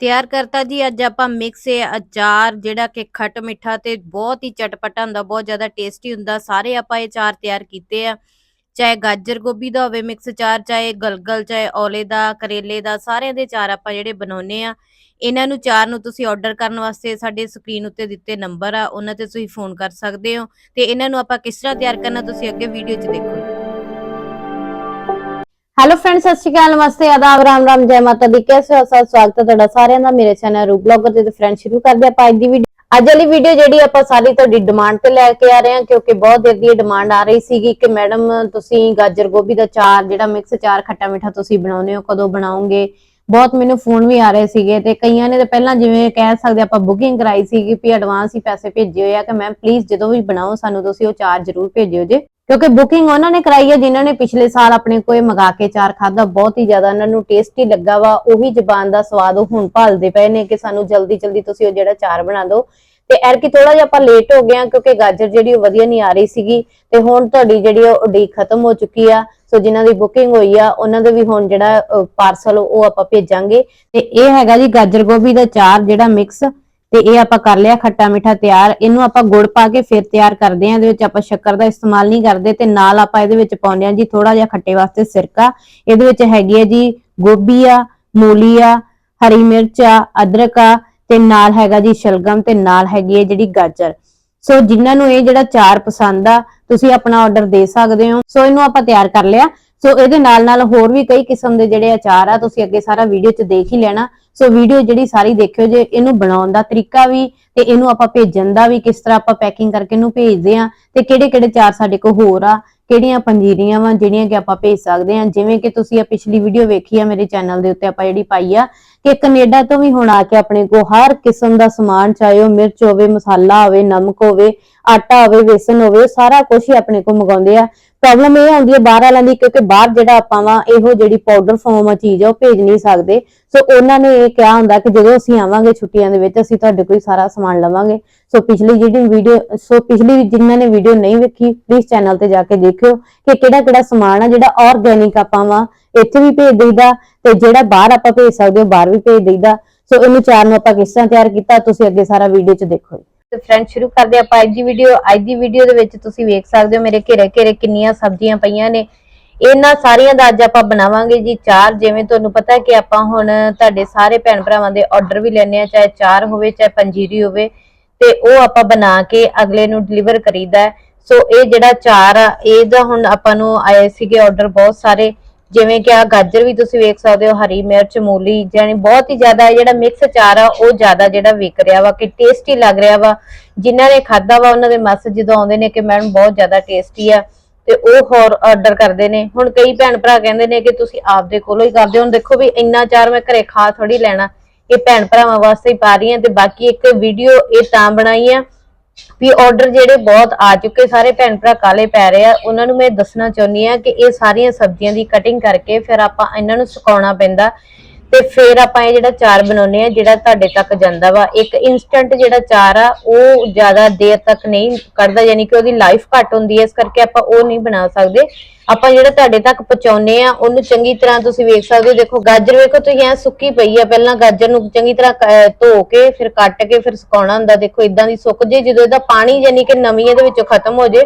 ਤਿਆਰ ਕਰਤਾ ਜੀ। ਅੱਜ ਆਪਾਂ ਮਿਕਸ ਅਚਾਰ ਜਿਹੜਾ ਕਿ ਖੱਟ ਮਿੱਠਾ ਤੇ ਬਹੁਤ ਹੀ ਚਟਪਟਾ ਹੁੰਦਾ, ਬਹੁਤ ਜ਼ਿਆਦਾ ਟੇਸਟੀ ਹੁੰਦਾ, ਸਾਰੇ ਆਪਾਂ ਇਹ ਅਚਾਰ ਤਿਆਰ ਕੀਤੇ ਆ। ਚਾਹੇ ਗਾਜਰ ਗੋਭੀ ਦਾ ਹੋਵੇ ਮਿਕਸ ਅਚਾਰ, ਚਾਹੇ ਗਲਗਲ, ਚਾਹੇ ਔਲੇ ਦਾ, ਕਰੇਲੇ ਦਾ, ਸਾਰਿਆਂ ਦੇ ਅਚਾਰ ਆਪਾਂ ਜਿਹੜੇ ਬਣਾਉਨੇ ਆ। ਇਹਨਾਂ ਨੂੰ ਚਾਰ ਨੂੰ ਤੁਸੀਂ ਆਰਡਰ ਕਰਨ ਵਾਸਤੇ ਸਾਡੇ ਸਕਰੀਨ ਉੱਤੇ ਦਿੱਤੇ ਨੰਬਰ ਆ, ਉਹਨਾਂ ਤੇ ਤੁਸੀਂ ਫੋਨ ਕਰ ਸਕਦੇ ਹੋ। ਤੇ ਇਹਨਾਂ ਨੂੰ ਆਪਾਂ ਕਿਸ ਤਰ੍ਹਾਂ ਤਿਆਰ ਕਰਨਾ, ਤੁਸੀਂ ਅੱਗੇ ਵੀਡੀਓ 'ਚ ਦੇਖੋ। ਹੈਲੋ ਫਰੈਂਡਸ ਸਤਿ ਸ਼੍ਰੀ ਅਕਾਲ, ਨਮਸਤੇ, ਆਦਾਬ, ਰਾਮ ਰਾਮ, ਜੈ ਮਾਤਾ ਦੀ। ਕੈਸੇ ਹੋ ਸਭ? ਸਵਾਗਤ ਹੈ ਤੁਹਾਡਾ ਸਾਰਿਆਂ ਦਾ। ਮੇਰੇ ਚੈਨਲ ਰੂ ਬਲੌਗਰ ਤੇ ਫਰੈਂਡ ਸ਼ੁਰੂ ਕਰਦੇ ਆਪਾਂ ਅੱਜ ਦੀ ਵੀਡੀਓ ਅੱਜ ਵਾਲੀ ਵੀਡੀਓ ਜਿਹੜੀ ਆਪਾਂ ਸਾਰੀ ਤੁਹਾਡੀ ਡਿਮਾਂਡ ਤੇ ਲੈ ਕੇ ਆ ਰਹੇ ਹਾਂ, ਕਿਉਂਕਿ ਬਹੁਤ ਦੇਰ ਦੀ ਡਿਮਾਂਡ ਆ ਰਹੀ ਸੀਗੀ ਕਿ ਮੈਡਮ ਤੁਸੀਂ ਗਾਜਰ ਗੋਭੀ ਦਾ ਚਾਰ, ਜਿਹੜਾ ਮਿਕਸ ਚਾਰ ਖੱਟਾ ਮਿੱਠਾ ਤੁਸੀਂ ਬਣਾਉਂਦੇ ਹੋ, ਕਦੋਂ ਬਣਾਓਗੇ ਬਹੁਤ ਮੈਨੂੰ ਫੋਨ ਵੀ ਆ ਰਹੇ ਸੀਗੇ ਤੇ ਕਈਆਂ ਨੇ ਤਾਂ ਪਹਿਲਾਂ ਜਿਵੇਂ ਕਹਿ ਸਕਦੇ ਆਪਾਂ ਬੁਕਿੰਗ ਕਰਾਈ ਸੀਗੀ ਵੀ ਐਡਵਾਂਸ ਹੀ ਪੈਸੇ ਭੇਜੇ ਹੋਏ ਆ ਕਿ ਮੈਮ ਪਲੀਜ਼ ਜਦੋਂ ਵੀ ਬਣਾਓ ਸਾਨੂੰ ਤੁਸੀਂ ਉਹ ਚਾਰ ਜ਼ਰੂਰ ਭੇਜਿਓ ਜੇ। ਕਿਉਂਕਿ ਬੁਕਿੰਗ ਉਹਨਾਂ ਨੇ ਕਰਾਈ ਹੈ, ਜਿਨ੍ਹਾਂ ਨੇ ਪਿਛਲੇ ਸਾਲ ਆਪਣੇ ਕੋਲੇ ਮੰਗਾ ਕੇ ਚਾਰ ਖਾਦਾ ਬਹੁਤ ਹੀ ਜ਼ਿਆਦਾ ਉਹਨਾਂ ਨੂੰ ਟੇਸਟੀ ਲੱਗਾ ਵਾ। ਉਹੀ ਜ਼ਬਾਨ ਦਾ ਸਵਾਦ ਉਹ ਹੁਣ ਭਾਲਦੇ ਪਏ ਨੇ ਕਿ ਸਾਨੂੰ ਜਲਦੀ ਜਲਦੀ ਤੁਸੀਂ ਉਹ ਜਿਹੜਾ ਚਾਰ ਬਣਾ ਦਿਓ। ਤੇ ਐਰਕੀ ਥੋੜਾ ਜਿਹਾ ਆਪਾਂ ਲੇਟ ਹੋ ਗਏ ਆ ਕਿਉਂਕਿ ਗਾਜਰ ਜਿਹੜੀ ਉਹ ਵਧੀਆ ਨਹੀਂ ਆ ਰਹੀ ਸੀਗੀ। ਤੇ ਹੁਣ ਤੁਹਾਡੀ ਜਿਹੜੀ ਉਹ ਉਡੀਕ ਖਤਮ ਹੋ ਚੁੱਕੀ ਆ। ਸੋ ਜਿਨ੍ਹਾਂ ਦੀ ਬੁਕਿੰਗ ਹੋਈ ਆ, ਉਹਨਾਂ ਦੇ ਵੀ ਹੁਣ ਜਿਹੜਾ ਪਾਰਸਲ ਉਹ ਆਪਾਂ ਭੇਜਾਂਗੇ। ਤੇ ਇਹ ਹੈਗਾ ਜੀ ਗਾਜਰ ਗੋਭੀ ਦਾ ਚਾਰ ਜਿਹੜਾ ਮਿਕਸ ਤੇ ਇਹ ਆਪਾਂ ਕਰ ਲਿਆ ਖੱਟਾ ਮਿੱਠਾ ਤਿਆਰ। ਇਹਨੂੰ ਆਪਾਂ ਗੁੜ ਪਾ ਕੇ ਫਿਰ ਤਿਆਰ ਕਰਦੇ ਆਂ ਇਹਦੇ ਵਿੱਚ ਆਪਾਂ ਸ਼ੱਕਰ ਦਾ ਇਸਤੇਮਾਲ ਨਹੀਂ ਕਰਦੇ ਤੇ ਨਾਲ ਆਪਾਂ ਇਹਦੇ ਵਿੱਚ ਪਾਉਂਦੇ ਆਂ ਜੀ ਥੋੜਾ ਜਿਹਾ ਖੱਟੇ ਵਾਸਤੇ ਸਿਰਕਾ। ਇਹਦੇ ਵਿੱਚ ਹੈਗੀ ਹੈ ਜੀ ਗੋਭੀ ਆ, ਮੂਲੀ ਆ, ਹਰੀ ਮਿਰਚ ਆ, ਅਦਰਕ ਆ ਤੇ ਨਾਲ ਹੈਗਾ ਜੀ ਸ਼ਲਗਮ ਤੇ ਨਾਲ ਹੈਗੀ ਹੈ ਜਿਹੜੀ ਗਾਜਰ। ਸੋ ਜਿਨ੍ਹਾਂ ਨੂੰ ਇਹ ਜਿਹੜਾ ਚਾਰ ਪਸੰਦ ਆ, ਤੁਸੀਂ ਆਪਣਾ ਆਰਡਰ ਦੇ ਸਕਦੇ ਹੋ। ਸੋ ਇਹਨੂੰ ਆਪਾਂ ਤਿਆਰ ਕਰ ਲਿਆ। ਸੋ ਇਹਦੇ ਨਾਲ ਨਾਲ ਹੋਰ ਵੀ ਕਈ ਕਿਸਮ ਦੇ ਜਿਹੜੇ ਅਚਾਰ ਆ, ਤੁਸੀਂ ਅੱਗੇ ਸਾਰਾ ਵੀਡੀਓ 'ਚ ਦੇਖ ਹੀ ਲੈਣਾ। ਸੋ ਵੀਡੀਓ ਜਿਹੜੀ ਸਾਰੀ ਦੇਖਿਓ ਜੇ ਇਹਨੂੰ ਬਣਾਉਣ ਦਾ ਤਰੀਕਾ ਵੀ ਤੇ ਇਹਨੂੰ ਆਪਾਂ ਭੇਜਣ ਦਾ ਵੀ ਕਿਸ ਤਰ੍ਹਾਂ ਆਪਾਂ ਪੈਕਿੰਗ ਕਰਕੇ ਇਹਨੂੰ ਭੇਜਦੇ ਆ ਤੇ ਕਿਹੜੇ ਕਿਹੜੇ ਚਾਰ ਸਾਡੇ ਕੋਲ ਹੋਰ ਆ, ਕਿਹੜੀਆਂ ਪੰਜੀਰੀਆਂ ਵਾ ਜਿਹੜੀਆਂ ਕਿ ਆਪਾਂ ਭੇਜ ਸਕਦੇ ਆ ਜਿਵੇਂ ਕਿ ਤੁਸੀਂ ਆ ਪਿਛਲੀ ਵੀਡੀਓ ਵੇਖੀ ਆ ਮੇਰੇ ਚੈਨਲ ਦੇ ਉੱਤੇ ਆਪਾਂ ਜਿਹੜੀ ਪਾਈ ਆ ਕਿ ਕੈਨੇਡਾ ਤੋਂ ਵੀ ਹੁਣ ਆ ਕੇ ਆਪਣੇ ਕੋਲ ਹਰ ਕਿਸਮ ਦਾ ਸਮਾਨ, ਚਾਹੇ ਉਹ ਮਿਰਚ ਹੋਵੇ, ਮਸਾਲਾ ਹੋਵੇ, ਨਮਕ ਹੋਵੇ ਆਟਾ ਹੋਵੇ ਵੇਸਨ ਹੋਵੇ, ਉਹ ਸਾਰਾ ਕੁਝ ਹੀ ਆਪਣੇ ਕੋਲ ਮੰਗਾਉਂਦੇ ਆ। ਪ੍ਰੋਬਲਮ ਇਹ ਆਉਂਦੀ ਹੈ ਬਾਹਰ ਵਾਲਿਆਂ ਦੀ ਕਿਉਂਕਿ ਬਾਹਰ ਜਿਹੜਾ ਆਪਾਂ ਵਾ, ਇਹੋ ਜਿਹੜੀ ਪਾਊਡਰ ਫਾਰਮ ਆ ਚੀਜ਼ ਆ, ਉਹ ਭੇਜ ਨਹੀਂ ਸਕਦੇ। ਸੋ ਉਹਨਾਂ ਨੇ ਇਹ ਕਿਹਾ ਹੁੰਦਾ ਕਿ ਜਦੋਂ ਅਸੀਂ ਆਵਾਂਗੇ ਛੁੱਟੀਆਂ ਦੇ ਵਿੱਚ, ਅਸੀਂ ਤੁਹਾਡੇ ਕੋਲ ਸਾਰਾ ਸਮਾਨ ਲਵਾਂਗੇ। ਸੋ ਪਿਛਲੀ ਜਿਹੜੀ ਵੀਡੀਓ ਸੋ ਪਿਛਲੀ ਜਿਨ੍ਹਾਂ ਨੇ ਵੀਡੀਓ ਨਹੀਂ ਵੇਖੀ ਪਲੀਜ਼ ਚੈਨਲ ਤੇ ਜਾ ਕੇ ਦੇਖਿਓ ਕਿ ਕਿਹੜਾ ਕਿਹੜਾ ਸਮਾਨ ਆ, ਜਿਹੜਾ ਆਰਗੈਨਿਕ ਆਪਾਂ ਵਾ, ਇੱਥੇ ਵੀ ਭੇਜ ਦਈਦਾ ਤੇ ਜਿਹੜਾ ਬਾਹਰ ਆਪਾਂ ਭੇਜ ਸਕਦੇ ਹੋ ਬਾਹਰ ਵੀ ਭੇਜ ਦਈਦਾ। ਸੋ ਇਹਨੂੰ ਚਾਰ ਨੂੰ ਆਪਾਂ ਕਿਸ ਤਰ੍ਹਾਂ ਤਿਆਰ ਕੀਤਾ, ਤੁਸੀਂ ਅੱਗੇ ਸਾਰਾ ਵੀਡੀਓ 'ਚ ਦੇਖੋ। ਤੇ ਫਰੈਂਡ ਸ਼ੁਰੂ ਕਰਦੇ ਆਪਾਂ ਅੱਜ ਦੀ ਵੀਡੀਓ ਅੱਜ ਦੀ ਵੀਡੀਓ ਦੇ ਵਿੱਚ ਤੁਸੀਂ ਵੇਖ ਸਕਦੇ ਹੋ ਮੇਰੇ ਘੇਰੇ ਘੇਰੇ ਕਿੰਨੀਆਂ ਸਬਜ਼ੀਆਂ ਪਈਆਂ ਨੇ। ਇਹਨਾਂ ਸਾਰੀਆਂ ਦਾ ਅੱਜ ਆਪਾਂ ਬਣਾਵਾਂਗੇ ਜੀ ਚਾਰ। ਜਿਵੇਂ ਤੁਹਾਨੂੰ ਪਤਾ ਕਿ ਆਪਾਂ ਹੁਣ ਤੁਹਾਡੇ ਸਾਰੇ ਭੈਣ ਭਰਾਵਾਂ ਦੇ ਆਰਡਰ ਵੀ ਲੈਣੇ ਆ ਚਾਹੇ ਚਾਰ ਹੋਵੇ, ਚਾਹੇ ਪੰਜੀਰੀ ਹੋਵੇ। ਤੇ ਉਹ ਆਪਾਂ ਬਣਾ ਕੇ ਅਗਲੇ ਨੂੰ ਡਿਲੀਵਰ ਕਰੀਦਾ ਸੋ ਇਹ ਜਿਹੜਾ ਚਾਰ ਆ, ਇਹਦਾ ਹੁਣ ਆਪਾਂ ਨੂੰ ਆਏ ਸੀਗੇ ਆਰਡਰ ਬਹੁਤ ਸਾਰੇ। ਜਿਵੇਂ ਕਿ ਆ ਗਾਜਰ ਵੀ ਤੁਸੀਂ ਵੇਖ ਸਕਦੇ ਹੋ, ਹਰੀ ਮਿਰਚ, ਮੂਲੀ ਜਾਨੀ ਬਹੁਤ ਹੀ ਜ਼ਿਆਦਾ ਜਿਹੜਾ ਮਿਕਸ ਚਾਰ ਆ, ਉਹ ਜ਼ਿਆਦਾ ਜਿਹੜਾ ਵਿਕ ਰਿਹਾ ਵਾ, ਕਿ ਟੇਸਟੀ ਲੱਗ ਰਿਹਾ ਵਾ। ਜਿਨ੍ਹਾਂ ਨੇ ਖਾਦਾ ਵਾ, ਉਹਨਾਂ ਦੇ ਮੈਸੇਜ ਜਦੋਂ ਆਉਂਦੇ ਨੇ ਕਿ ਮੈਡਮ ਬਹੁਤ ਜ਼ਿਆਦਾ ਟੇਸਟੀ ਆ, ਤੇ ਉਹ ਹੋਰ ਆਰਡਰ ਕਰਦੇ ਨੇ। ਹੁਣ ਕਈ ਭੈਣ ਭਰਾ ਕਹਿੰਦੇ ਨੇ ਕਿ ਤੁਸੀਂ ਆਪਦੇ ਕੋਲੋਂ ਹੀ ਕਰਦੇ ਹੋ ਹੁਣ ਦੇਖੋ ਵੀ ਇੰਨਾ ਚਾਰ ਮੈਂ ਘਰੇ ਖਾ ਥੋੜੀ ਲੈਣਾ। ਇਹ ਭੈਣ ਭਰਾਵਾਂ ਵਾਸਤੇ ਹੀ ਪਾ ਰਹੀ ਹਾਂ, ਤੇ ਬਾਕੀ ਇੱਕ ਵੀਡੀਓ ਇਹ ਤਾਂ ਬਣਾਈ ਆ ਵੀ ਆਰਡਰ ਜਿਹੜੇ ਬਹੁਤ ਆ ਚੁੱਕੇ, ਸਾਰੇ ਭੈਣ ਭਰਾ ਕਾਲੇ ਪੈ ਰਹੇ ਆ। ਉਹਨਾਂ ਨੂੰ ਮੈਂ ਦੱਸਣਾ ਚਾਹੁੰਦੀ ਆ ਕਿ ਇਹ ਸਾਰੀਆਂ ਸਬਜ਼ੀਆਂ ਦੀ ਕਟਿੰਗ ਕਰਕੇ ਫਿਰ ਆਪਾਂ ਇਹਨਾਂ ਨੂੰ ਸੁਕਾਉਣਾ ਪੈਂਦਾ। ਤੇ ਫਿਰ ਆਪਾਂ ਇਹ ਜਿਹੜਾ ਚਾਰ ਬਣਾਉਨੇ ਆ ਜਿਹੜਾ ਤੁਹਾਡੇ ਤੱਕ ਜਾਂਦਾ ਵਾ, ਇੱਕ ਇਨਸਟੈਂਟ ਜਿਹੜਾ ਚਾਰ ਆ, ਉਹ ਜ਼ਿਆਦਾ ਦੇਰ ਤੱਕ ਨਹੀਂ ਕੱਢਦਾ, ਯਾਨੀ ਕਿ ਉਹਦੀ ਲਾਈਫ ਘੱਟ ਹੁੰਦੀ ਹੈ, ਇਸ ਕਰਕੇ ਆਪਾਂ ਉਹ ਨਹੀਂ ਬਣਾ ਸਕਦੇ। ਆਪਾਂ ਜਿਹੜਾ ਤੁਹਾਡੇ ਤੱਕ ਪਹੁੰਚਾਉਨੇ ਆ ਉਹਨੂੰ ਚੰਗੀ ਤਰ੍ਹਾਂ ਤੁਸੀਂ ਵੇਖ ਸਕਦੇ ਹੋ। ਦੇਖੋ, ਗਾਜਰ ਵੇਖੋ, ਤੁਸੀਂ ਐ ਸੁੱਕੀ ਪਈ ਆ, ਪਹਿਲਾਂ ਗਾਜਰ ਨੂੰ ਚੰਗੀ ਤਰ੍ਹਾਂ ਧੋ ਕੇ ਫਿਰ ਕੱਟ ਕੇ ਫਿਰ ਸੁਕਾਉਣਾ ਹੁੰਦਾ। ਦੇਖੋ ਇਦਾਂ ਦੀ ਸੁੱਕ ਜੇ, ਜਦੋਂ ਇਹਦਾ ਪਾਣੀ ਯਾਨੀ ਕਿ ਨਮੀ ਇਹਦੇ ਵਿੱਚੋਂ ਖਤਮ ਹੋ ਜੇ,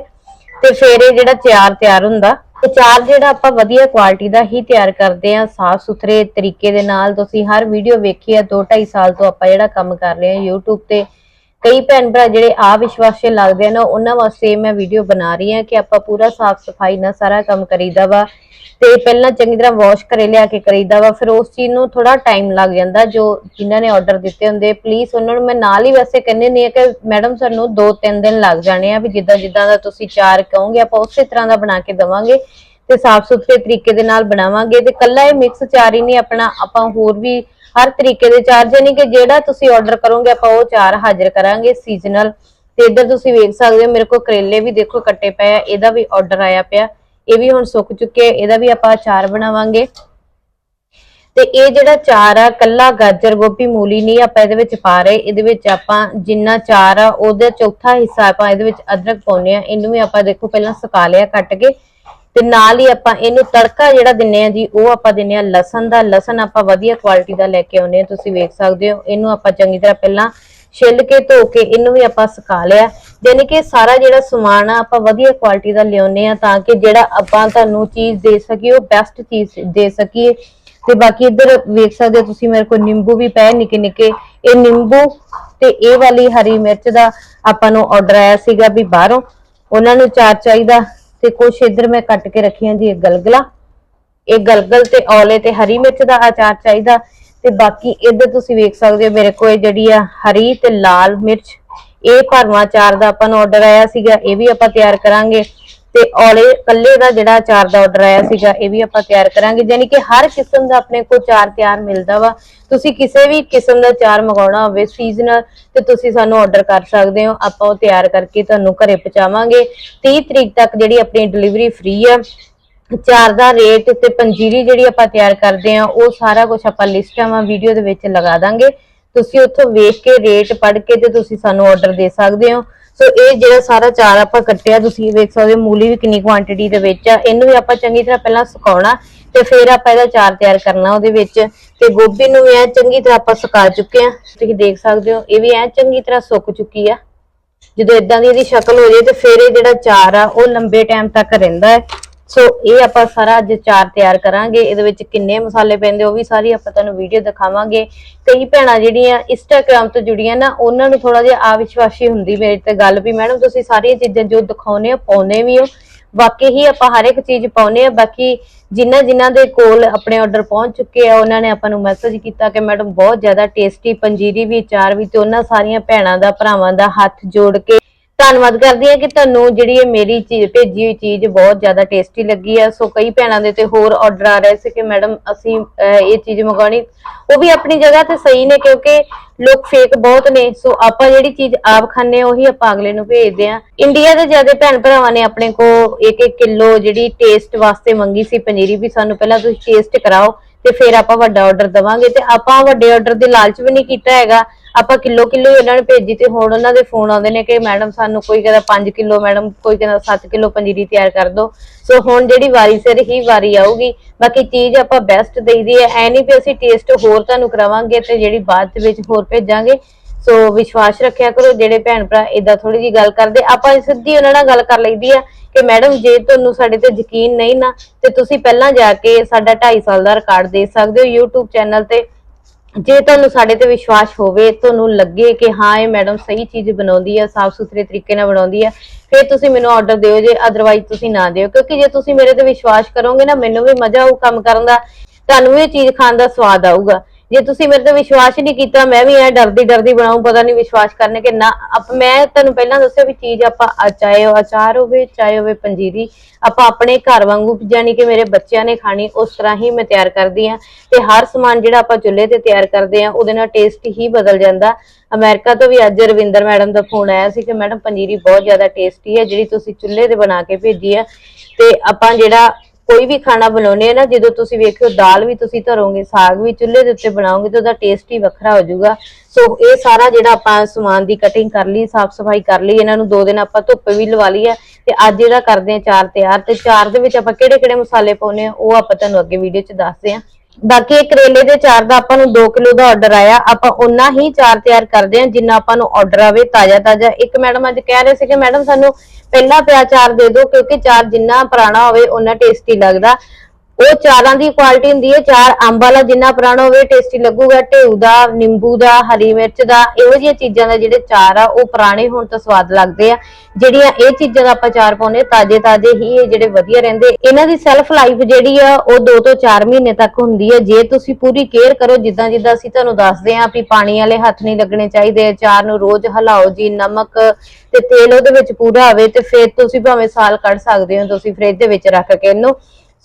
ਤੇ ਫਿਰ ਇਹ ਜਿਹੜਾ ਚਾਰ ਤਿਆਰ ਹੁੰਦਾ। ਤੇ ਚਾਰ ਜਿਹੜਾ ਆਪਾਂ ਵਧੀਆ ਕੁਆਲਿਟੀ ਦਾ ਹੀ ਤਿਆਰ ਕਰਦੇ ਆ ਸਾਫ਼ ਸੁਥਰੇ ਤਰੀਕੇ ਦੇ ਨਾਲ। ਤੁਸੀਂ ਹਰ ਵੀਡੀਓ ਵੇਖੀ ਆ 2 2.5 ਸਾਲ ਤੋਂ ਆਪਾਂ ਜਿਹੜਾ ਕੰਮ ਕਰ ਰਹੇ ਆ YouTube ਤੇ। ਕਈ ਭੈਣ ਭਰਾ ਜਿਹੜੇ ਆ ਵਿਸ਼ਵਾਸੇ ਲੱਗਦੇ ਨੇ ਉਹਨਾਂ ਵਾਸਤੇ ਮੈਂ ਵੀਡੀਓ ਬਣਾ ਰਹੀ ਆ ਕਿ ਆਪਾਂ ਪੂਰਾ ਸਾਫ਼ ਸਫ਼ਾਈ ਨਾਲ ਸਾਰਾ ਕੰਮ ਕਰੀਦਾ ਵਾ। ਤੇ ਪਹਿਲਾਂ ਚੰਗੀ ਤਰ੍ਹਾਂ ਵਾਸ਼ ਕਰੇ ਲਿਆ ਕੇ ਕਰੀਦਾ ਵਾ, ਫਿਰ ਉਸ ਚੀਜ਼ ਨੂੰ ਥੋੜਾ ਟਾਈਮ ਲੱਗ ਜਾਂਦਾ ਜੋ ਜਿਨ੍ਹਾਂ ਨੇ ਆਰਡਰ ਦਿੱਤੇ ਹੁੰਦੇ ਪਲੀਜ਼ ਉਹਨਾਂ ਨੂੰ ਮੈਂ ਨਾਲ ਹੀ ਵੈਸੇ ਕਹਿੰਦੇ ਨਹੀਂ ਕਿ ਮੈਡਮ ਸਾਨੂੰ 2-3 ਦਿਨ ਲੱਗ ਜਾਣੇ ਆ ਵੀ ਜਿੱਦਾਂ ਜਿੱਦਾਂ ਦਾ ਤੁਸੀਂ ਚਾਰ ਕਹੋਗੇ, ਆਪਾਂ ਉਸੇ ਤਰ੍ਹਾਂ ਦਾ ਬਣਾ ਕੇ ਦਵਾਂਗੇ ਤੇ ਸਾਫ਼ ਸੁਥਰੇ ਤਰੀਕੇ ਦੇ ਨਾਲ ਬਣਾਵਾਂਗੇ। ਤੇ ਕੱਲਾ ਇਹ ਮਿਕਸ ਚਾਰ ਹੀ ਨਹੀਂ, ਆਪਣਾ ਆਪਾਂ ਹੋਰ ਵੀ ਹਰ ਤਰੀਕੇ ਦੇ ਚਾਰ ਜਾਨੀ ਕਿ ਜਿਹੜਾ ਤੁਸੀਂ ਆਰਡਰ ਕਰੋਗੇ, ਆਪਾਂ ਉਹ ਚਾਰ ਹਾਜ਼ਰ ਕਰਾਂਗੇ ਸੀਜ਼ਨਲ ਤੇ ਇੱਧਰ ਤੁਸੀਂ ਵੇਖ ਸਕਦੇ ਹੋ, ਮੇਰੇ ਕੋਲ ਕਰੇਲੇ ਵੀ ਦੇਖੋ ਕੱਟੇ ਪਏ ਆ, ਇਹਦਾ ਵੀ ਆਰਡਰ ਆਇਆ ਪਿਆ। ਇਹ ਵੀ ਹੁਣ ਸੁੱਕ ਚੁੱਕੇ ਇਹਦਾ ਵੀ ਆਪਾਂ ਅਚਾਰ ਬਣਾਵਾਂਗੇ। ਤੇ ਇਹ ਜਿਹੜਾ ਚਾਰ ਆ, ਕੱਲਾ ਗਾਜਰ ਗੋਭੀ ਮੂਲੀ ਨਹੀਂ ਆਪਾਂ ਇਹਦੇ ਵਿੱਚ ਪਾ ਰਹੇ, ਇਹਦੇ ਵਿੱਚ ਆਪਾਂ ਜਿੰਨਾ ਚਾਰ ਆ, ਉਹਦਾ ਚੌਥਾ ਹਿੱਸਾ ਆਪਾਂ ਇਹਦੇ ਵਿੱਚ ਅਦਰਕ ਪਾਉਨੇ ਆ ਇਹਨੂੰ ਵੀ ਆਪਾਂ ਦੇਖੋ ਪਹਿਲਾਂ ਸੁਕਾ ਲਿਆ ਕੱਟ ਕੇ, ਤੇ ਨਾਲ ਹੀ ਆਪਾਂ ਇਹਨੂੰ ਤੜਕਾ ਜਿਹੜਾ ਦਿੰਨੇ ਆ ਜੀ, ਉਹ ਆਪਾਂ ਦਿੰਨੇ ਆ ਲਸਣ ਦਾ, ਲਸਣ ਆਪਾਂ ਵਧੀਆ ਕੁਆਲਿਟੀ ਦਾ ਲੈ ਕੇ ਆਉਨੇ ਆ ਤੁਸੀਂ ਵੇਖ ਸਕਦੇ ਹੋ, ਇਹਨੂੰ ਆਪਾਂ ਚੰਗੀ ਤਰ੍ਹਾਂ ਪਹਿਲਾਂ ਛਿੱਲ ਕੇ ਧੋ ਕੇ ਇਹਨੂੰ ਵੀ ਆਪਾਂ ਸੁਕਾ ਲਿਆ। ਯਾਨੀ ਕਿ ਸਾਰਾ ਜਿਹੜਾ ਸਮਾਨ ਆ, ਆਪਾਂ ਵਧੀਆ ਕੁਆਲਿਟੀ ਦਾ ਲਿਆਉਨੇ ਆ ਤਾਂ ਕਿ ਜਿਹੜਾ ਆਪਾਂ ਤੁਹਾਨੂੰ ਚੀਜ਼ ਦੇ ਸਕੀਏ, ਉਹ ਬੈਸਟ ਚੀਜ਼ ਦੇ ਸਕੀਏ। ਤੇ ਬਾਕੀ ਇੱਧਰ ਵੇਖ ਸਕਦੇ ਹੋ ਤੁਸੀਂ ਮੇਰੇ ਕੋਲ ਨਿੰਬੂ ਵੀ ਪਏ ਨਿੱਕੇ ਨਿੱਕੇ ਇਹ ਨਿੰਬੂ ਤੇ ਇਹ ਵਾਲੀ ਹਰੀ ਮਿਰਚ ਦਾ ਆਪਾਂ ਨੂੰ ਆਰਡਰ ਆਇਆ ਸੀਗਾ ਵੀ ਬਾਹਰੋਂ। ਉਹਨਾਂ ਨੂੰ ਚਾਰ ਚਾਹੀਦਾ ਤੇ ਕੁਛ ਇੱਧਰ ਮੈਂ ਕੱਟ ਕੇ ਰੱਖੀਆਂ ਜੀ, ਇਹ ਗਲਗਲਾ। ਇਹ ਗਲਗਲ ਤੇ ਔਲੇ ਤੇ ਹਰੀ ਮਿਰਚ ਦਾ ਆਚਾਰ ਚਾਹੀਦਾ। ਤੇ ਬਾਕੀ ਇੱਧਰ ਤੁਸੀਂ ਵੇਖ ਸਕਦੇ ਹੋ ਮੇਰੇ ਕੋਲ ਇਹ ਜਿਹੜੀ ਆ ਹਰੀ ਤੇ ਲਾਲ ਮਿਰਚ। ਇਹ ਭਰਵਾਂ ਚਾਰ ਦਾ ਆਪਾਂ ਨੂੰ ਆਰਡਰ ਆਇਆ ਸੀਗਾ, ਇਹ ਵੀ ਆਪਾਂ ਤਿਆਰ ਕਰਾਂਗੇ। ਤੇ ਔਲੇ ਕੱਲੇ ਦਾ ਜਿਹੜਾ ਚਾਰ ਦਾ ਆਰਡਰ ਆਇਆ ਸੀਗਾ, ਇਹ ਵੀ ਆਪਾਂ ਤਿਆਰ ਕਰਾਂਗੇ। ਯਾਨੀ ਕਿ ਹਰ ਕਿਸਮ ਦਾ ਆਪਣੇ ਕੋਲ ਚਾਰ ਤਿਆਰ ਮਿਲਦਾ ਵਾ। ਤੁਸੀਂ ਕਿਸੇ ਵੀ ਕਿਸਮ ਦਾ ਚਾਰ ਮੰਗਾਉਣਾ ਹੋਵੇ ਸੀਜ਼ਨਲ ਤੇ ਤੁਸੀਂ ਸਾਨੂੰ ਆਰਡਰ ਕਰ ਸਕਦੇ ਹੋ। ਆਪਾਂ ਉਹ ਤਿਆਰ ਕਰਕੇ ਤੁਹਾਨੂੰ ਘਰੇ ਪਹੁੰਚਾਵਾਂਗੇ। 30 ਤਰੀਕ ਤੱਕ ਜਿਹੜੀ ਆਪਣੀ ਡਿਲੀਵਰੀ ਫ੍ਰੀ ਆ। ਚਾਰ ਦਾ ਰੇਟ ਤੇ ਪੰਜੀਰੀ ਜਿਹੜੀ ਆਪਾਂ ਤਿਆਰ ਕਰਦੇ ਆ, ਉਹ ਸਾਰਾ ਕੁਝ ਆਪਾਂ ਲਿਸਟਾਂ ਵਾ ਵੀਡੀਓ ਦੇ ਵਿੱਚ ਲਗਾ ਦਾਂਗੇ। ਤੁਸੀਂ ਉੱਥੋਂ ਵੇਖ ਕੇ ਰੇਟ ਪੜ੍ਹ ਕੇ ਤੇ ਤੁਸੀਂ ਸਾਨੂੰ ਆਰਡਰ ਦੇ ਸਕਦੇ ਹੋ। ਸੋ ਇਹ ਜਿਹੜਾ ਸਾਰਾ ਚਾਰ ਆਪਾਂ ਕੱਟਿਆ, ਤੁਸੀਂ ਵੇਖ ਸਕਦੇ ਹੋ ਮੂਲੀ ਵੀ ਕਿੰਨੀ ਕੁਆਂਟੀਟੀ ਦੇ ਵਿੱਚ ਆ। ਇਹਨੂੰ ਵੀ ਆਪਾਂ ਚੰਗੀ ਤਰ੍ਹਾਂ ਪਹਿਲਾਂ ਸੁਕਾਉਣਾ ਤੇ ਫਿਰ ਆਪਾਂ ਇਹਦਾ ਚਾਰ ਤਿਆਰ ਕਰਨਾ ਉਹਦੇ ਵਿੱਚ। ਤੇ ਗੋਭੀ ਨੂੰ ਵੀ ਐ ਚੰਗੀ ਤਰ੍ਹਾਂ ਆਪਾਂ ਸੁਕਾ ਚੁੱਕੇ ਆ ਤੁਸੀਂ ਦੇਖ ਸਕਦੇ ਹੋ, ਇਹ ਵੀ ਐ ਚੰਗੀ ਤਰ੍ਹਾਂ ਸੁੱਕ ਚੁੱਕੀ ਆ। ਜਦੋਂ ਇਦਾਂ ਦੀ ਇਹਦੀ ਸ਼ਕਲ ਹੋ ਜੇ ਤੇ ਫਿਰ ਇਹ ਜਿਹੜਾ ਚਾਰ ਆ, ਉਹ ਲੰਬੇ ਟਾਈਮ ਤੱਕ ਰਹਿੰਦਾ ਹੈ। ਸੋ ਇਹ ਆਪਾਂ ਸਾਰਾ ਅੱਜ ਚਾਰ ਤਿਆਰ ਕਰਾਂਗੇ। ਇਹਦੇ ਵਿੱਚ ਕਿੰਨੇ ਮਸਾਲੇ ਪੈਂਦੇ, ਉਹ ਵੀ ਸਾਰੀ ਆਪਾਂ ਤੁਹਾਨੂੰ ਵੀਡੀਓ ਦਿਖਾਵਾਂਗੇ। ਕਈ ਭੈਣਾਂ ਜਿਹੜੀਆਂ ਇੰਸਟਾਗ੍ਰam ਤੋਂ ਜੁੜੀਆਂ ਨਾ, ਉਹਨਾਂ ਨੂੰ ਥੋੜਾ ਜਿਹਾ ਆਵਿਸ਼ਵਾਸੀ ਹੁੰਦੀ ਮੇਰੇ ਤੇ ਗੱਲ ਵੀ। ਮੈਡਮ ਤੁਸੀਂ ਸਾਰੀਆਂ ਚੀਜ਼ਾਂ ਜੋ ਦਿਖਾਉਨੇ ਹੋ ਪਾਉਨੇ ਵੀ ਹੋ। ਵਾਕਈ ਹੀ ਆਪਾਂ ਹਰ ਇੱਕ ਚੀਜ਼ ਪਾਉਨੇ ਆ ਬਾਕੀ ਜਿਨ੍ਹਾਂ ਜਿਨ੍ਹਾਂ ਦੇ ਕੋਲ ਆਪਣੇ ਆਰਡਰ ਪਹੁੰਚ ਚੁੱਕੇ ਆ, ਉਹਨਾਂ ਨੇ ਆਪਾਂ ਨੂੰ ਮੈਸੇਜ ਕੀਤਾ ਕਿ ਮੈਡਮ ਬਹੁਤ ਜ਼ਿਆਦਾ ਟੇਸਟੀ ਪੰਜੀਰੀ ਵੀ ਚਾਰ ਵੀ ਤੇ ਉਹਨਾਂ ਸਾਰੀਆਂ ਭੈਣਾਂ ਦਾ, ਭਰਾਵਾਂ ਦਾ ਹੱਥ ਜੋੜ ਕੇ ਧੰਨਵਾਦ ਕਰਦੀ ਹਾਂ ਕਿ ਤੁਹਾਨੂੰ ਜਿਹੜੀ ਇਹ ਮੇਰੀ ਚੀਜ਼ ਭੇਜੀ ਹੋਈ ਚੀਜ਼ ਬਹੁਤ ਜ਼ਿਆਦਾ ਟੇਸਟੀ ਲੱਗੀ ਆ। ਸੋ ਕਈ ਭੈਣਾਂ ਦੇ ਤੇ ਹੋਰ ਆਰਡਰ ਆ ਰਹੇ ਸੀ ਕਿ ਮੈਡਮ ਅਸੀਂ ਅਹ, ਇਹ ਚੀਜ਼ ਮੰਗਾਉਣੀ ਉਹ ਵੀ ਆਪਣੀ ਜਗ੍ਹਾ ਤੇ ਸਹੀ ਨੇ ਕਿਉਂਕਿ ਲੋਕ ਫੇਕ ਬਹੁਤ ਨੇ। ਸੋ ਆਪਾਂ ਜਿਹੜੀ ਚੀਜ਼ ਆਪ ਖਾਂਦੇ ਹਾਂ ਉਹੀ ਆਪਾਂ ਅਗਲੇ ਨੂੰ ਭੇਜਦੇ ਆ ਇੰਡੀਆ ਦੇ ਜ਼ਿਆਦਾ ਭੈਣ ਭਰਾਵਾਂ ਨੇ ਆਪਣੇ ਕੋ 1-1 ਕਿਲੋ ਜਿਹੜੀ ਟੇਸਟ ਵਾਸਤੇ ਮੰਗੀ ਸੀ ਪਨੀਰੀ ਵੀ ਸਾਨੂੰ ਪਹਿਲਾਂ ਤੁਸੀਂ ਟੇਸਟ ਕਰਾਓ ਤੇ ਫਿਰ ਆਪਾਂ ਵੱਡਾ ਆਰਡਰ ਦਵਾਂਗੇ। ਤੇ ਆਪਾਂ ਵੱਡੇ ਆਰਡਰ ਦੇ ਲਾਲਚ ਵੀ ਨਹੀਂ ਕੀਤਾ ਹੈਗਾ। ਆਪਾਂ ਕਿਲੋ ਕਿਲੋ ਉਹਨਾਂ ਨੇ ਭੇਜੀ ਤੇ ਹੁਣ ਉਹਨਾਂ ਦੇ ਫੋਨ ਆਉਂਦੇ ਨੇ ਕਿ ਮੈਡਮ ਸਾਨੂੰ ਕੋਈ ਕਹਿੰਦਾ 5 ਕਿਲੋ, ਮੈਡਮ ਕੋਈ ਕਹਿੰਦਾ 7 ਕਿਲੋ ਪੰਜੀਰੀ ਤਿਆਰ ਕਰ ਦਿਓ ਸੋ ਹੁਣ ਜਿਹੜੀ ਵਾਰੀ ਸਿਰ ਹੀ ਵਾਰੀ ਆਊਗੀ। ਬਾਕੀ ਚੀਜ਼ ਆਪਾਂ ਬੈਸਟ ਦੇਈਦੀ ਹੈ। ਐ ਨਹੀਂ ਵੀ ਅਸੀਂ ਟੇਸਟ ਹੋਰ ਤੁਹਾਨੂੰ ਕਰਾਵਾਂਗੇ ਤੇ ਜਿਹੜੀ ਬਾਅਦ ਦੇ ਵਿੱਚ ਹੋਰ ਭੇਜਾਂਗੇ। ਸੋ ਵਿਸ਼ਵਾਸ ਰੱਖਿਆ ਕਰੋ ਜਿਹੜੇ ਭੈਣ ਭਰਾ ਇਦਾਂ ਥੋੜੀ ਜੀ ਗੱਲ ਕਰਦੇ। ਆਪਾਂ ਸਿੱਧੀ ਉਹਨਾਂ ਨਾਲ ਗੱਲ ਕਰ ਲਈਦੀ ਆ ਕਿ ਮੈਡਮ ਜੇ ਤੁਹਾਨੂੰ ਸਾਡੇ ਤੇ ਯਕੀਨ ਨਹੀਂ ਨਾ ਤੇ ਤੁਸੀਂ ਪਹਿਲਾਂ ਜਾ ਕੇ ਸਾਡਾ 2.5 ਸਾਲ ਦਾ ਰਿਕਾਰਡ ਦੇ ਸਕਦੇ ਹੋ YouTube ਚੈਨਲ ਤੇ। ਜੇ ਤੁਹਾਨੂੰ ਸਾਡੇ ਤੇ ਵਿਸ਼ਵਾਸ ਹੋਵੇ, ਤੁਹਾਨੂੰ ਲੱਗੇ ਕਿ ਹਾਂ, ਇਹ ਮੈਡਮ ਸਹੀ ਚੀਜ਼ ਬਣਾਉਂਦੀ ਹੈ ਸਾਫ਼ ਸੁਥਰੇ ਤਰੀਕੇ ਨਾਲ ਬਣਾਉਂਦੀ ਹੈ ਫਿਰ ਤੁਸੀਂ ਮੈਨੂੰ ਆਰਡਰ ਦਿਓ ਜੇ ਅਦਰਵਾਈਜ਼ ਤੁਸੀਂ ਨਾ ਦਿਓ। ਕਿਉਂਕਿ ਜੇ ਤੁਸੀਂ ਮੇਰੇ ਤੇ ਵਿਸ਼ਵਾਸ ਕਰੋਗੇ ਨਾ, ਮੈਨੂੰ ਵੀ ਮਜ਼ਾ ਆਊ ਕੰਮ ਕਰਨ ਦਾ, ਤੁਹਾਨੂੰ ਵੀ ਇਹ ਚੀਜ਼ ਖਾਣ ਦਾ ਸਵਾਦ ਆਊਗਾ। ਜੇ ਤੁਸੀਂ ਮੇਰੇ ਤੇ ਵਿਸ਼ਵਾਸ ਹੀ ਨਹੀਂ ਕੀਤਾ, ਮੈਂ ਵੀ ਐ ਡਰਦੀ ਡਰਦੀ ਬਣਾਉਂ ਪਤਾ ਨਹੀਂ ਵਿਸ਼ਵਾਸ ਕਰਨੇ ਕਿ ਨਾ। ਆਪ- ਮੈਂ ਤੁਹਾਨੂੰ ਪਹਿਲਾਂ ਦੱਸਿਆ ਵੀ ਚੀਜ਼ ਆਪਾਂ, ਅ- ਚਾਹੇ ਉਹ ਅਚਾਰ ਹੋਵੇ, ਚਾਹੇ ਹੋਵੇ ਪੰਜੀਰੀ, ਆਪਾਂ ਆਪਣੇ ਘਰ ਵਾਂਗੂ ਜਾਨੀ ਕਿ ਮੇਰੇ ਬੱਚਿਆਂ ਨੇ ਖਾਣੀ, ਉਸ ਤਰ੍ਹਾਂ ਹੀ ਮੈਂ ਤਿਆਰ ਕਰਦੀ ਆ। ਤੇ ਹਰ ਸਮਾਨ ਜਿਹੜਾ ਆਪਾਂ ਚੁੱਲ੍ਹੇ ਤੇ ਤਿਆਰ ਕਰਦੇ ਆ, ਉਹਦੇ ਨਾਲ ਟੇਸਟ ਹੀ ਬਦਲ ਜਾਂਦਾ। ਅਮਰੀਕਾ ਤੋਂ ਵੀ ਅੱਜ ਰਵਿੰਦਰ ਮੈਡਮ ਦਾ ਫੋਨ ਆਇਆ ਸੀ ਕਿ ਮੈਡਮ, ਪੰਜੀਰੀ ਬਹੁਤ ਜ਼ਿਆਦਾ ਟੇਸਟੀ ਹੈ, ਜਿਹੜੀ ਤੁਸੀਂ ਚੁੱਲ੍ਹੇ ਤੇ ਬਣਾ ਕੇ ਭੇਜੀ ਆ। ਤੇ ਆਪਾਂ ਜਿਹੜਾ ਕੋਈ ਵੀ ਖਾਣਾ ਬਣਾਉਨੇ ਆ ਨਾ, ਜਦੋਂ ਤੁਸੀਂ ਵੇਖਿਓ ਦਾਲ ਵੀ ਤੁਸੀਂ ਧਰੋਗੇ, ਸਾਗ ਵੀ ਚੁੱਲ੍ਹੇ ਦੇ ਉੱਤੇ ਬਣਾਓਗੇ ਤੇ ਉਹਦਾ ਟੇਸਟ ਹੀ ਵੱਖਰਾ ਹੋ ਜਾਊਗਾ। ਸੋ ਇਹ ਸਾਰਾ ਜਿਹੜਾ ਆਪਾਂ ਸਮਾਨ ਦੀ ਕਟਿੰਗ ਕਰ ਲਈ, ਸਾਫ਼ ਸਫ਼ਾਈ ਕਰ ਲਈ, ਇਹਨਾਂ ਨੂੰ ਦੋ ਦਿਨ ਆਪਾਂ ਧੁੱਪ ਵੀ ਲਵਾ ਲਈ ਹੈ ਤੇ ਅੱਜ ਜਿਹੜਾ ਕਰਦੇ ਆ ਚਾਰ ਤਿਆਰ ਤੇ ਚਾਰ ਦੇ ਵਿੱਚ ਆਪਾਂ ਕਿਹੜੇ ਕਿਹੜੇ ਮਸਾਲੇ ਪਾਉਨੇ ਆ ਉਹ ਆਪਾਂ ਤੁਹਾਨੂੰ ਅੱਗੇ ਵੀਡੀਓ 'ਚ ਦੱਸਦੇ ਆ ਬਾਕੀ ਇਹ ਕਰੇਲੇ ਦੇ ਚਾਰ ਦਾ ਆਪਾਂ ਨੂੰ 2 ਕਿਲੋ ਦਾ ਆਰਡਰ ਆਇਆ, ਆਪਾਂ ਉਨਾ ਹੀ ਚਾਰ ਤਿਆਰ ਕਰਦੇ ਹਾਂ, ਜਿੰਨਾ ਆਪਾਂ ਨੂੰ ਆਰਡਰ ਆਵੇ ਤਾਜ਼ਾ ਤਾਜ਼ਾ ਇੱਕ ਮੈਡਮ ਅੱਜ ਕਹਿ ਰਹੇ ਸੀ ਕਿ ਮੈਡਮ, ਸਾਨੂੰ ਪਹਿਲਾ ਪਿਆ ਚਾਰ ਦੇ ਦਿਓ, ਕਿਉਂਕਿ ਚਾਰ ਜਿੰਨਾ ਪੁਰਾਣਾ ਹੋਵੇ ਉਹਨਾਂ ਟੇਸਟੀ ਲੱਗਦਾ। ਉਹ ਚਾਰਾਂ ਦੀ ਕੁਆਲਿਟੀ ਹੁੰਦੀ ਹੈ, ਚਾਰ ਅੰਬ ਵਾਲਾ ਜਿੰਨਾ ਪੁਰਾਣਾ ਹੋਵੇ ਟੇਸਟੀ ਲੱਗੂਗਾ, ਢੇਊ ਦਾ, ਨਿੰਬੂ ਦਾ, ਹਰੀ ਮਿਰਚ ਦਾ, ਇਹੋ ਜਿਹੀਆਂ ਚੀਜ਼ਾਂ ਦਾ ਜਿਹੜੇ ਚਾਰ ਆ, ਉਹ ਪੁਰਾਣੇ ਹੋਣ ਤਾਂ ਸਵਾਦ ਲੱਗਦੇ ਆ। ਜਿਹੜੀਆਂ ਇਹ ਚੀਜ਼ਾਂ ਦਾ ਆਪਾਂ ਚਾਰ ਪਾਉਨੇ ਤਾਜ਼ੇ ਤਾਜ਼ੇ ਹੀ ਇਹ ਜਿਹੜੇ ਵਧੀਆ ਰਹਿੰਦੇ। ਇਹਨਾਂ ਦੀ ਸੈਲਫ ਲਾਈਫ ਜਿਹੜੀ ਆ, ਉਹ 2 ਤੋਂ 4 ਮਹੀਨੇ ਤੱਕ ਹੁੰਦੀ ਹੈ। ਜੇ ਤੁਸੀਂ ਪੂਰੀ ਕੇਅਰ ਕਰੋ, ਜਿੱਦਾਂ ਜਿੱਦਾਂ ਅਸੀਂ ਤੁਹਾਨੂੰ ਦੱਸਦੇ ਆਂ ਵੀ ਪਾਣੀ ਵਾਲੇ ਹੱਥ ਨਹੀਂ ਲੱਗਣੇ ਚਾਹੀਦੇ, ਚਾਰ ਨੂੰ ਰੋਜ਼ ਹਿਲਾਓ ਜੀ, ਨਮਕ ਤੇ ਤੇਲ ਉਹਦੇ ਵਿੱਚ ਪੂਰਾ ਹੋਵੇ ਤੇ ਫਿਰ ਤੁਸੀਂ ਭਾਵੇਂ ਸਾਲ ਕੱਢ ਸਕਦੇ ਹੋ, ਤੁਸੀਂ ਫ੍ਰਿਜ ਦੇ ਵਿੱਚ ਰੱਖ ਕੇ ਇਹਨੂੰ।